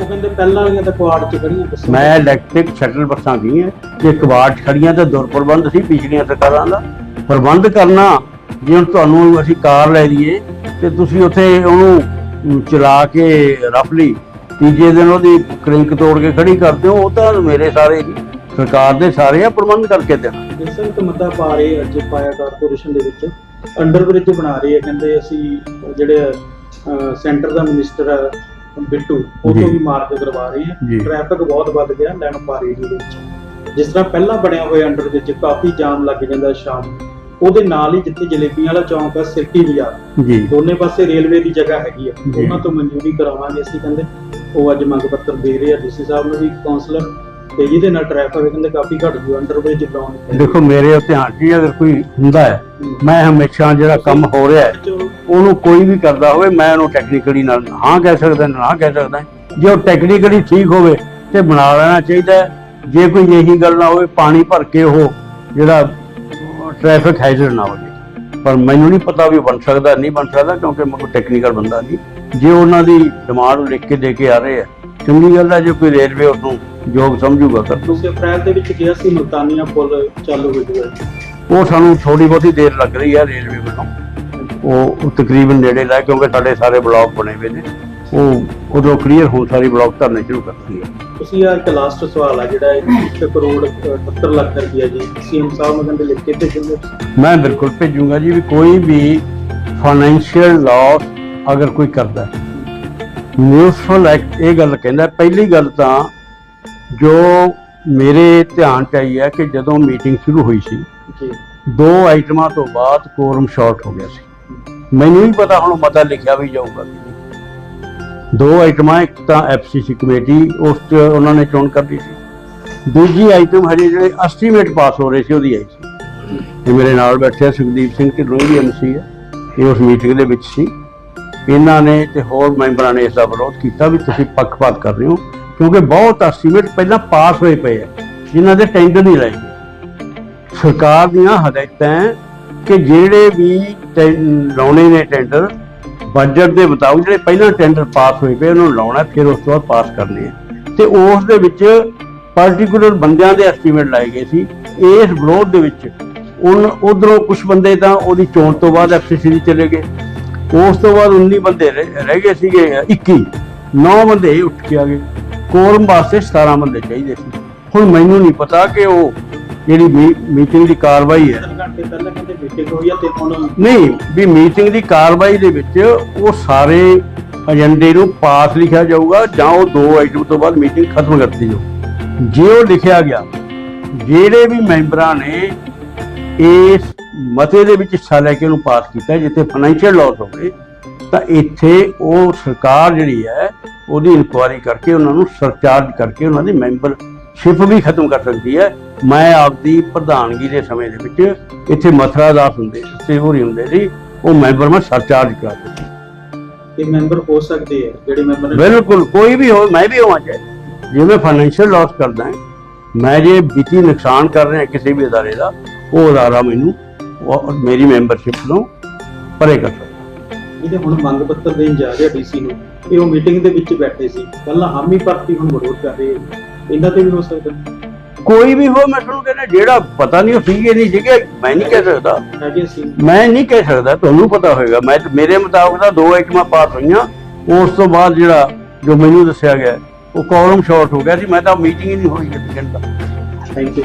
Speaker 4: ਉਹ ਕਹਿੰਦੇ ਪਹਿਲਾਂ ਵਾਲੀਆਂ ਤਾਂ ਕੁਆੜ ਚ ਖੜੀਆਂ ਬੱਸਾਂ।
Speaker 2: ਮੈਂ ਇਲੈਕਟ੍ਰਿਕ ਸ਼ਟਲ ਬੱਸਾਂ ਗਈਆਂ ਜੇ ਕਬਾੜ 'ਚ ਖੜੀਆਂ ਤੇ ਦੁਰਪ੍ਰਬੰਧ ਸੀ ਪਿਛਲੀਆਂ ਸਰਕਾਰਾਂ ਦਾ। ਪ੍ਰਬੰਧ ਕਰਨਾ ਜੇ ਹੁਣ ਤੁਹਾਨੂੰ ਅਸੀਂ ਕਾਰ ਲੈ ਲਈਏ ਤੇ ਤੁਸੀਂ ਉੱਥੇ ਉਹਨੂੰ ਚਲਾ ਕੇ ਰਫਲੀ ਤੀਜੇ ਦਿਨ ਉਹਦੀ ਕ੍ਰਿੰਕ ਤੋੜ ਕੇ ਖੜੀ ਕਰਦੇ ਹੋ ਉਹ ਤਾਂ ਮੇਰੇ ਸਾਰੇ ਹੀ ਸਰਕਾਰ ਦੇ ਸਾਰੇ ਆ ਪ੍ਰਬੰਧ ਕਰਕੇ ਦੇਣਾ
Speaker 4: ਇੱਕ ਮੁੱਦਾ ਪਾ ਰਹੇ ਅੱਜ ਪਾਇਆ ਕਾਰਪੋਰੇਸ਼ਨ ਦੇ ਵਿੱਚ ਅੰਡਰ ਬ੍ਰਿਜ ਬਣਾ ਰਹੇ ਆ ਕਹਿੰਦੇ ਅਸੀਂ ਜਿਹੜੇ ਸੈਂਟਰ ਦਾ ਮਿਨਿਸਟਰ ਆ ਬਿੱਟੂ ਉਹ। ਤੋਂ ਵੀ ਮਾਰਕ ਕਰਵਾ ਰਹੇ। ਆ ਟ੍ਰੈਫਿਕ ਬਹੁਤ ਵੱਧ ਗਿਆ ਲੈਣ ਪਾਰੇ ਦੇ ਵਿੱਚ ਜਿਸ ਤਰ੍ਹਾਂ ਪਹਿਲਾਂ ਬਣਿਆ ਹੋਇਆ ਅੰਡਰ ਕਾਫੀ ਜਾਮ ਲੱਗ ਜਾਂਦਾ ਸ਼ਾਮ ਨੂੰ। ਉਹਦੇ ਨਾਲ ਹੀ ਜਿੱਥੇ ਜਲੇਬੀਆਂ ਵਾਲਾ ਚੌਂਕ ਆ ਸਿਰਕੀ ਬਾਜ਼ਾਰ
Speaker 2: ਜੀ
Speaker 4: ਦੋਨੇ ਪਾਸੇ ਰੇਲਵੇ ਦੀ ਜਗ੍ਹਾ ਹੈਗੀ ਆ। ਉਹਨਾਂ ਤੋਂ ਮਨਜ਼ੂਰੀ ਕਰਾਵਾਂਗੇ ਅਸੀਂ ਕਹਿੰਦੇ ਉਹ ਅੱਜ ਮੰਗ ਪੱਤਰ ਦੇ ਰਹੇ ਆ ਡੀਸੀ ਸਾਹਿਬ ਨੂੰ ਵੀ ਕਾਉਂਸਲਰ ਤੇ ਜਿਹਦੇ ਨਾਲ ਟ੍ਰੈਫਿਕ ਕਹਿੰਦੇ ਕਾਫੀ ਘਟ ਜੂ, ਅੰਡਰ ਬ੍ਰਿਜ
Speaker 2: ਦੇਖੋ, ਮੇਰੇ ਧਿਆਨ 'ਚ ਅਗਰ ਕੋਈ ਹੁੰਦਾ ਹੈ, ਮੈਂ ਹਮੇਸ਼ਾ ਜਿਹੜਾ ਕੰਮ ਹੋ ਰਿਹਾ ਹੈ, ਉਹਨੂੰ ਕੋਈ ਵੀ ਕਰਦਾ ਹੋਵੇ, ਮੈਂ ਉਹਨੂੰ ਟੈਕਨੀਕਲੀ ਨਾਲ ਹਾਂ ਕਹਿ ਸਕਦਾ, ਨਾ ਕਹਿ ਸਕਦਾ। ਜੇ ਉਹ ਟੈਕਨੀਕਲੀ ਠੀਕ ਹੋਵੇ, ਤੇ ਬਣਾ ਲੈਣਾ ਚਾਹੀਦਾ ਜੇ ਕੋਈ ਇਹੀ ਗੱਲ ਨਾ ਹੋਵੇ, ਪਾਣੀ ਭਰ ਕੇ ਉਹ ਜਿਹੜਾ ਟ੍ਰੈਫਿਕ ਹੈਜ਼ਰ ਨਾ ਹੋਵੇ। ਪਰ ਮੈਨੂੰ ਨਹੀਂ ਪਤਾ ਵੀ ਬਣ ਸਕਦਾ ਨਹੀਂ ਬਣ ਸਕਦਾ ਕਿਉਂਕਿ ਮੈਂ ਕੋਈ ਟੈਕਨੀਕਲ ਬੰਦਾ ਨਹੀਂ। ਜੇ ਉਹਨਾਂ ਦੀ ਡਿਮਾਂਡ ਲਿਖ ਕੇ ਦੇ ਕੇ ਆ ਰਹੇ ਆ ਚੰਗੀ ਗੱਲ ਹੈ ਜੇ ਕੋਈ ਰੇਲਵੇ ਉਹਨੂੰ ਯੋਗ ਸਮਝੂਗਾ ਦੂ
Speaker 4: ਤੁਸੀਂ ਅਪ੍ਰੈਲ ਦੇ ਵਿੱਚ ਕਿਹਾ ਸੀ ਮੁਲਤਾਨੀਆ ਪੁਲ ਚਾਲੂ ਹੋ ਜੂਗਾ
Speaker 2: ਉਹ ਸਾਨੂੰ ਥੋੜੀ ਬਹੁਤੀ ਦੇਰ ਲੱਗ ਰਹੀ ਹੈ ਰੇਲਵੇ ਵੱਲੋਂ। ਉਹ ਤਕਰੀਬਨ ਨੇੜੇ ਹੈ ਕਿਉਂਕਿ ਸਾਡੇ ਸਾਰੇ ਬਲਾਕ ਬਣੇ ਹੋਏ ਨੇ। ਉਹ ਉਦੋਂ ਕਲੀਅਰ ਹੋਣ ਸਾਰੀ ਬਲਾਕ ਧਰਨੇ ਸ਼ੁਰੂ ਕਰਤੀ ਹੈ
Speaker 4: ਤੁਸੀਂ ਆ ਇੱਕ ਲਾਸਟ ਸਵਾਲ ਆ ਜਿਹੜਾ 1 ਕਰੋੜ 78 ਲੱਖ ਰੁਪਇਆ ਜੀ ਸੀਐਮ ਸਾਹਿਬ ਨੂੰ ਕਹਿੰਦੇ ਲਿਖ ਕੇ ਭੇਜੋਗੇ?
Speaker 2: ਮੈਂ ਬਿਲਕੁਲ ਭੇਜੂੰਗਾ ਜੀ ਵੀ ਕੋਈ ਵੀ ਫਾਈਨੈਂਸ਼ੀਅਲ ਲਾਸ ਅਗਰ ਕੋਈ ਕਰਦਾ ਹੈ। ਮਿਊਨਿਸਪਲ ਐਕਟ ਇਹ ਗੱਲ ਕਹਿੰਦਾ ਪਹਿਲੀ ਗੱਲ ਤਾਂ ਜੋ ਮੇਰੇ ਧਿਆਨ ਚ ਆਈ ਹੈ ਕਿ ਜਦੋਂ ਮੀਟਿੰਗ ਸ਼ੁਰੂ ਹੋਈ ਸੀ
Speaker 4: ਜੀ।
Speaker 2: ਦੋ ਆਈਟਮਾਂ ਤੋਂ ਬਾਅਦ ਕੋਰਮ ਸ਼ਾਰਟ ਹੋ ਗਿਆ ਸੀ। ਮੈਨੂੰ ਨਹੀਂ ਪਤਾ ਹੁਣ ਮਤਾ ਲਿਖਿਆ ਵੀ ਜਾਊਗਾ। ਦੋ ਆਈਟਮਾਂ, ਇੱਕ ਤਾਂ ਐਫਸੀਸੀ ਕਮੇਟੀ, ਉਸ 'ਚ ਉਹਨਾਂ ਨੇ ਚੋਣ ਕਰਨੀ ਸੀ। ਦੂਜੀ ਆਈਟਮ ਹਜੇ ਜਿਹੜੇ ਐਸਟੀਮੇਟ ਪਾਸ ਹੋ ਰਹੇ ਸੀ, ਉਹਦੀ ਆਈ ਸੀ। ਇਹ ਮੇਰੇ ਨਾਲ ਬੈਠੇ ਆ ਸੁਖਦੀਪ ਸਿੰਘ ਢਿੱਲੋਂ ਵੀ ਐਮਸੀ ਹੈ ਇਹ ਉਸ ਮੀਟਿੰਗ ਦੇ ਵਿੱਚ ਸੀ। ਇਹਨਾਂ ਨੇ ਤੇ ਹੋਰ ਮੈਂਬਰਾਂ ਨੇ ਇਸ ਦਾ ਵਿਰੋਧ ਕੀਤਾ ਵੀ ਤੁਸੀਂ ਪੱਖਪਾਤ ਕਰ ਰਹੇ ਹੋ, ਕਿਉਂਕਿ ਬਹੁਤ ਐਸਟੀਮੇਟ ਪਹਿਲਾਂ ਪਾਸ ਹੋਏ ਪਏ ਆ, ਜਿਨ੍ਹਾਂ ਦੇ ਟੈਂਡਰ ਨਹੀਂ ਲਾਏ ਸਰਕਾਰ ਦੀਆਂ ਹਦਾਇਤਾਂ ਕਿ ਜਿਹੜੇ ਵੀ ਟੈਂ- ਲਾਉਣੇ ਨੇ ਟੈਂਡਰ ਬਜਟ ਦੇ ਮੁਤਾਬਕ ਜਿਹੜੇ ਪਹਿਲਾਂ ਟੈਂਡਰ ਪਾਸ ਹੋਏ ਪਏ, ਉਹਨਾਂ ਨੂੰ ਲਾਉਣਾ, ਫਿਰ ਉਸ ਤੋਂ ਬਾਅਦ ਪਾਸ ਕਰਨੇ ਆ। ਤੇ ਉਸ ਦੇ ਵਿੱਚ ਪਾਰਟਿਕੂਲਰ ਬੰਦਿਆਂ ਦੇ ਐਸਟੀਮੇਟ ਲਾਏ ਗਏ ਸੀ। ਇਸ ਵਿਰੋਧ ਦੇ ਵਿੱਚ ਉਨ, ਉਧਰੋਂ ਕੁਝ ਬੰਦੇ ਤਾਂ ਉਹਦੀ ਚੋਣ ਤੋਂ ਬਾਅਦ ਐਫਸੀਸੀ ਦੀ ਚਲੇ ਗਏ। ਉਸ ਤੋਂ ਬਾਅਦ 19 ਬੰਦੇ ਰਹਿ ਰਹਿ ਗਏ ਸੀਗੇ 21 9 ਬੰਦੇ ਉੱਠ ਕੇ ਆ ਗਏ। ਕੋਰਮ ਵਾਸਤੇ 17 ਬੰਦੇ ਚਾਹੀਦੇ ਸੀ। ਹੁਣ ਮੈਨੂੰ ਨਹੀਂ ਪਤਾ ਕਿ ਉਹ ਜਿਹੜੀ ਮੀਟਿੰਗ ਦੀ ਕਾਰਵਾਈ ਹੈ।
Speaker 4: ਤਿੰਨ ਘੰਟੇ ਪਹਿਲਾਂ ਕਹਿੰਦੇ ਮੀਟਿੰਗ ਹੋਈ ਆ ਤੇ ਹੁਣ
Speaker 2: ਨਹੀਂ ਵੀ ਮੀਟਿੰਗ ਦੀ ਕਾਰਵਾਈ ਦੇ ਵਿੱਚ ਉਹ ਸਾਰੇ ਏਜੰਡੇ ਨੂੰ ਪਾਸ ਲਿਖਿਆ ਜਾਊਗਾ ਜਾਂ ਉਹ ਦੋ ਆਈਟਮ ਤੋਂ ਬਾਅਦ ਮੀਟਿੰਗ ਖਤਮ ਕਰਤੀ ਜਾਊ। ਜੇ ਉਹ ਲਿਖਿਆ ਗਿਆ ਜਿਹੜੇ ਵੀ ਮੈਂਬਰਾਂ ਨੇ ਇਸ ਮਤੇ ਦੇ ਵਿੱਚ ਹਿੱਸਾ ਲੈ ਕੇ ਉਹਨੂੰ ਪਾਸ ਕੀਤਾ ਜਿੱਥੇ ਫਾਈਨੈਂਸ਼ੀਅਲ ਲਾਸ ਹੋਵੇ ਤਾਂ ਇੱਥੇ ਉਹ ਸਰਕਾਰ ਜਿਹੜੀ ਹੈ ਉਹਦੀ ਇਨਕੁਆਇਰੀ ਕਰਕੇ ਉਹਨਾਂ ਨੂੰ ਸਰਚਾਰਜ ਕਰਕੇ ਉਹਨਾਂ ਦੀ ਮੈਂਬਰਸ਼ਿਪ ਵੀ ਖਤਮ ਕਰ ਸਕਦੀ ਹੈ। ਮੈਂ ਆਪਦੀ ਪ੍ਰਧਾਨਗੀ ਦੇ ਸਮੇਂ ਦੇ ਵਿੱਚ ਇੱਥੇ ਮਥਰਾ ਦਾਸ ਹੁੰਦੇ ਤੇ ਹੋਰੀ ਹੁੰਦੇ ਸੀ ਉਹ ਮੈਂਬਰ ਮੈਂ ਸਰਚਾਰਜ ਕਰਾ ਦਿੱਤੀ।
Speaker 4: ਇਹ ਮੈਂਬਰ ਹੋ ਸਕਦੇ ਆ ਜਿਹੜੇ ਮੈਂਬਰ
Speaker 2: ਬਿਲਕੁਲ ਕੋਈ ਵੀ ਹੋ ਮੈਂ ਵੀ ਹੋਵਾਂ ਚਾਹੇ। ਜੇ ਮੈਂ ਫਾਈਨੈਂਸ਼ੀਅਲ ਲਾਸ ਕਰਦਾ ਹਾਂ ਮੈਂ ਜੇ ਵਿੱਤੀ ਨੁਕਸਾਨ ਕਰ ਰਿਹਾ ਕਿਸੇ ਵੀ ਅਦਾਰੇ ਦਾ ਉਹ ਅਦਾਰਾ ਮੈਨੂੰ ਉਹ ਮੇਰੀ ਮੈਂਬਰਸ਼ਿਪ ਨੂੰ ਪਰੇ ਕਰ ਸਕਦਾ।
Speaker 4: ਇਹਦੇ ਹੁਣ ਮੰਗ ਪੱਤਰ ਦੇਣ ਜਾ ਰਿਹਾ ਡੀਸੀ ਨੂੰ ਇਹ ਉਹ ਮੀਟਿੰਗ ਦੇ ਵਿੱਚ ਬੈਠੇ ਸੀ। ਪਹਿਲਾਂ ਹਾਮੀ ਭਰਤੀ ਹੁਣ ਵਿਰੋਧ ਕਰ ਰਹੇ। ਇਹਨਾਂ ਤੇ ਵੀ ਹੋ ਸਕਦਾ।
Speaker 2: ਕੋਈ ਵੀ ਹੋ ਮੈਂ ਤੁਹਾਨੂੰ ਕਹਿੰਦਾ, ਜਿਹੜਾ ਪਤਾ ਨਹੀਂ ਉਹ ਸੀਗੇ ਨਹੀਂ ਸੀਗੇ ਮੈਂ ਨਹੀਂ ਕਹਿ ਸਕਦਾ।
Speaker 4: ਹੈਗੇ ਸੀ
Speaker 2: ਮੈਂ ਨਹੀਂ ਕਹਿ ਸਕਦਾ, ਤੁਹਾਨੂੰ ਪਤਾ ਹੋਏਗਾ। ਮੈਂ ਮੇਰੇ ਮੁਤਾਬਕ ਤਾਂ ਦੋ ਆਈਟਮਾਂ ਪਾਸ ਹੋਈਆਂ। ਉਸ ਤੋਂ ਬਾਅਦ ਜਿਹੜਾ ਜੋ ਮੈਨੂੰ ਦੱਸਿਆ ਗਿਆ, ਉਹ ਕੌਲਮ ਸ਼ਾਰਟ ਹੋ ਗਿਆ ਸੀ। ਮੈਂ ਤਾਂ ਮੀਟਿੰਗ ਹੀ ਨਹੀਂ ਹੋਈ ਜਦ ਤੱਕ
Speaker 4: ਥੈਂਕ ਯੂ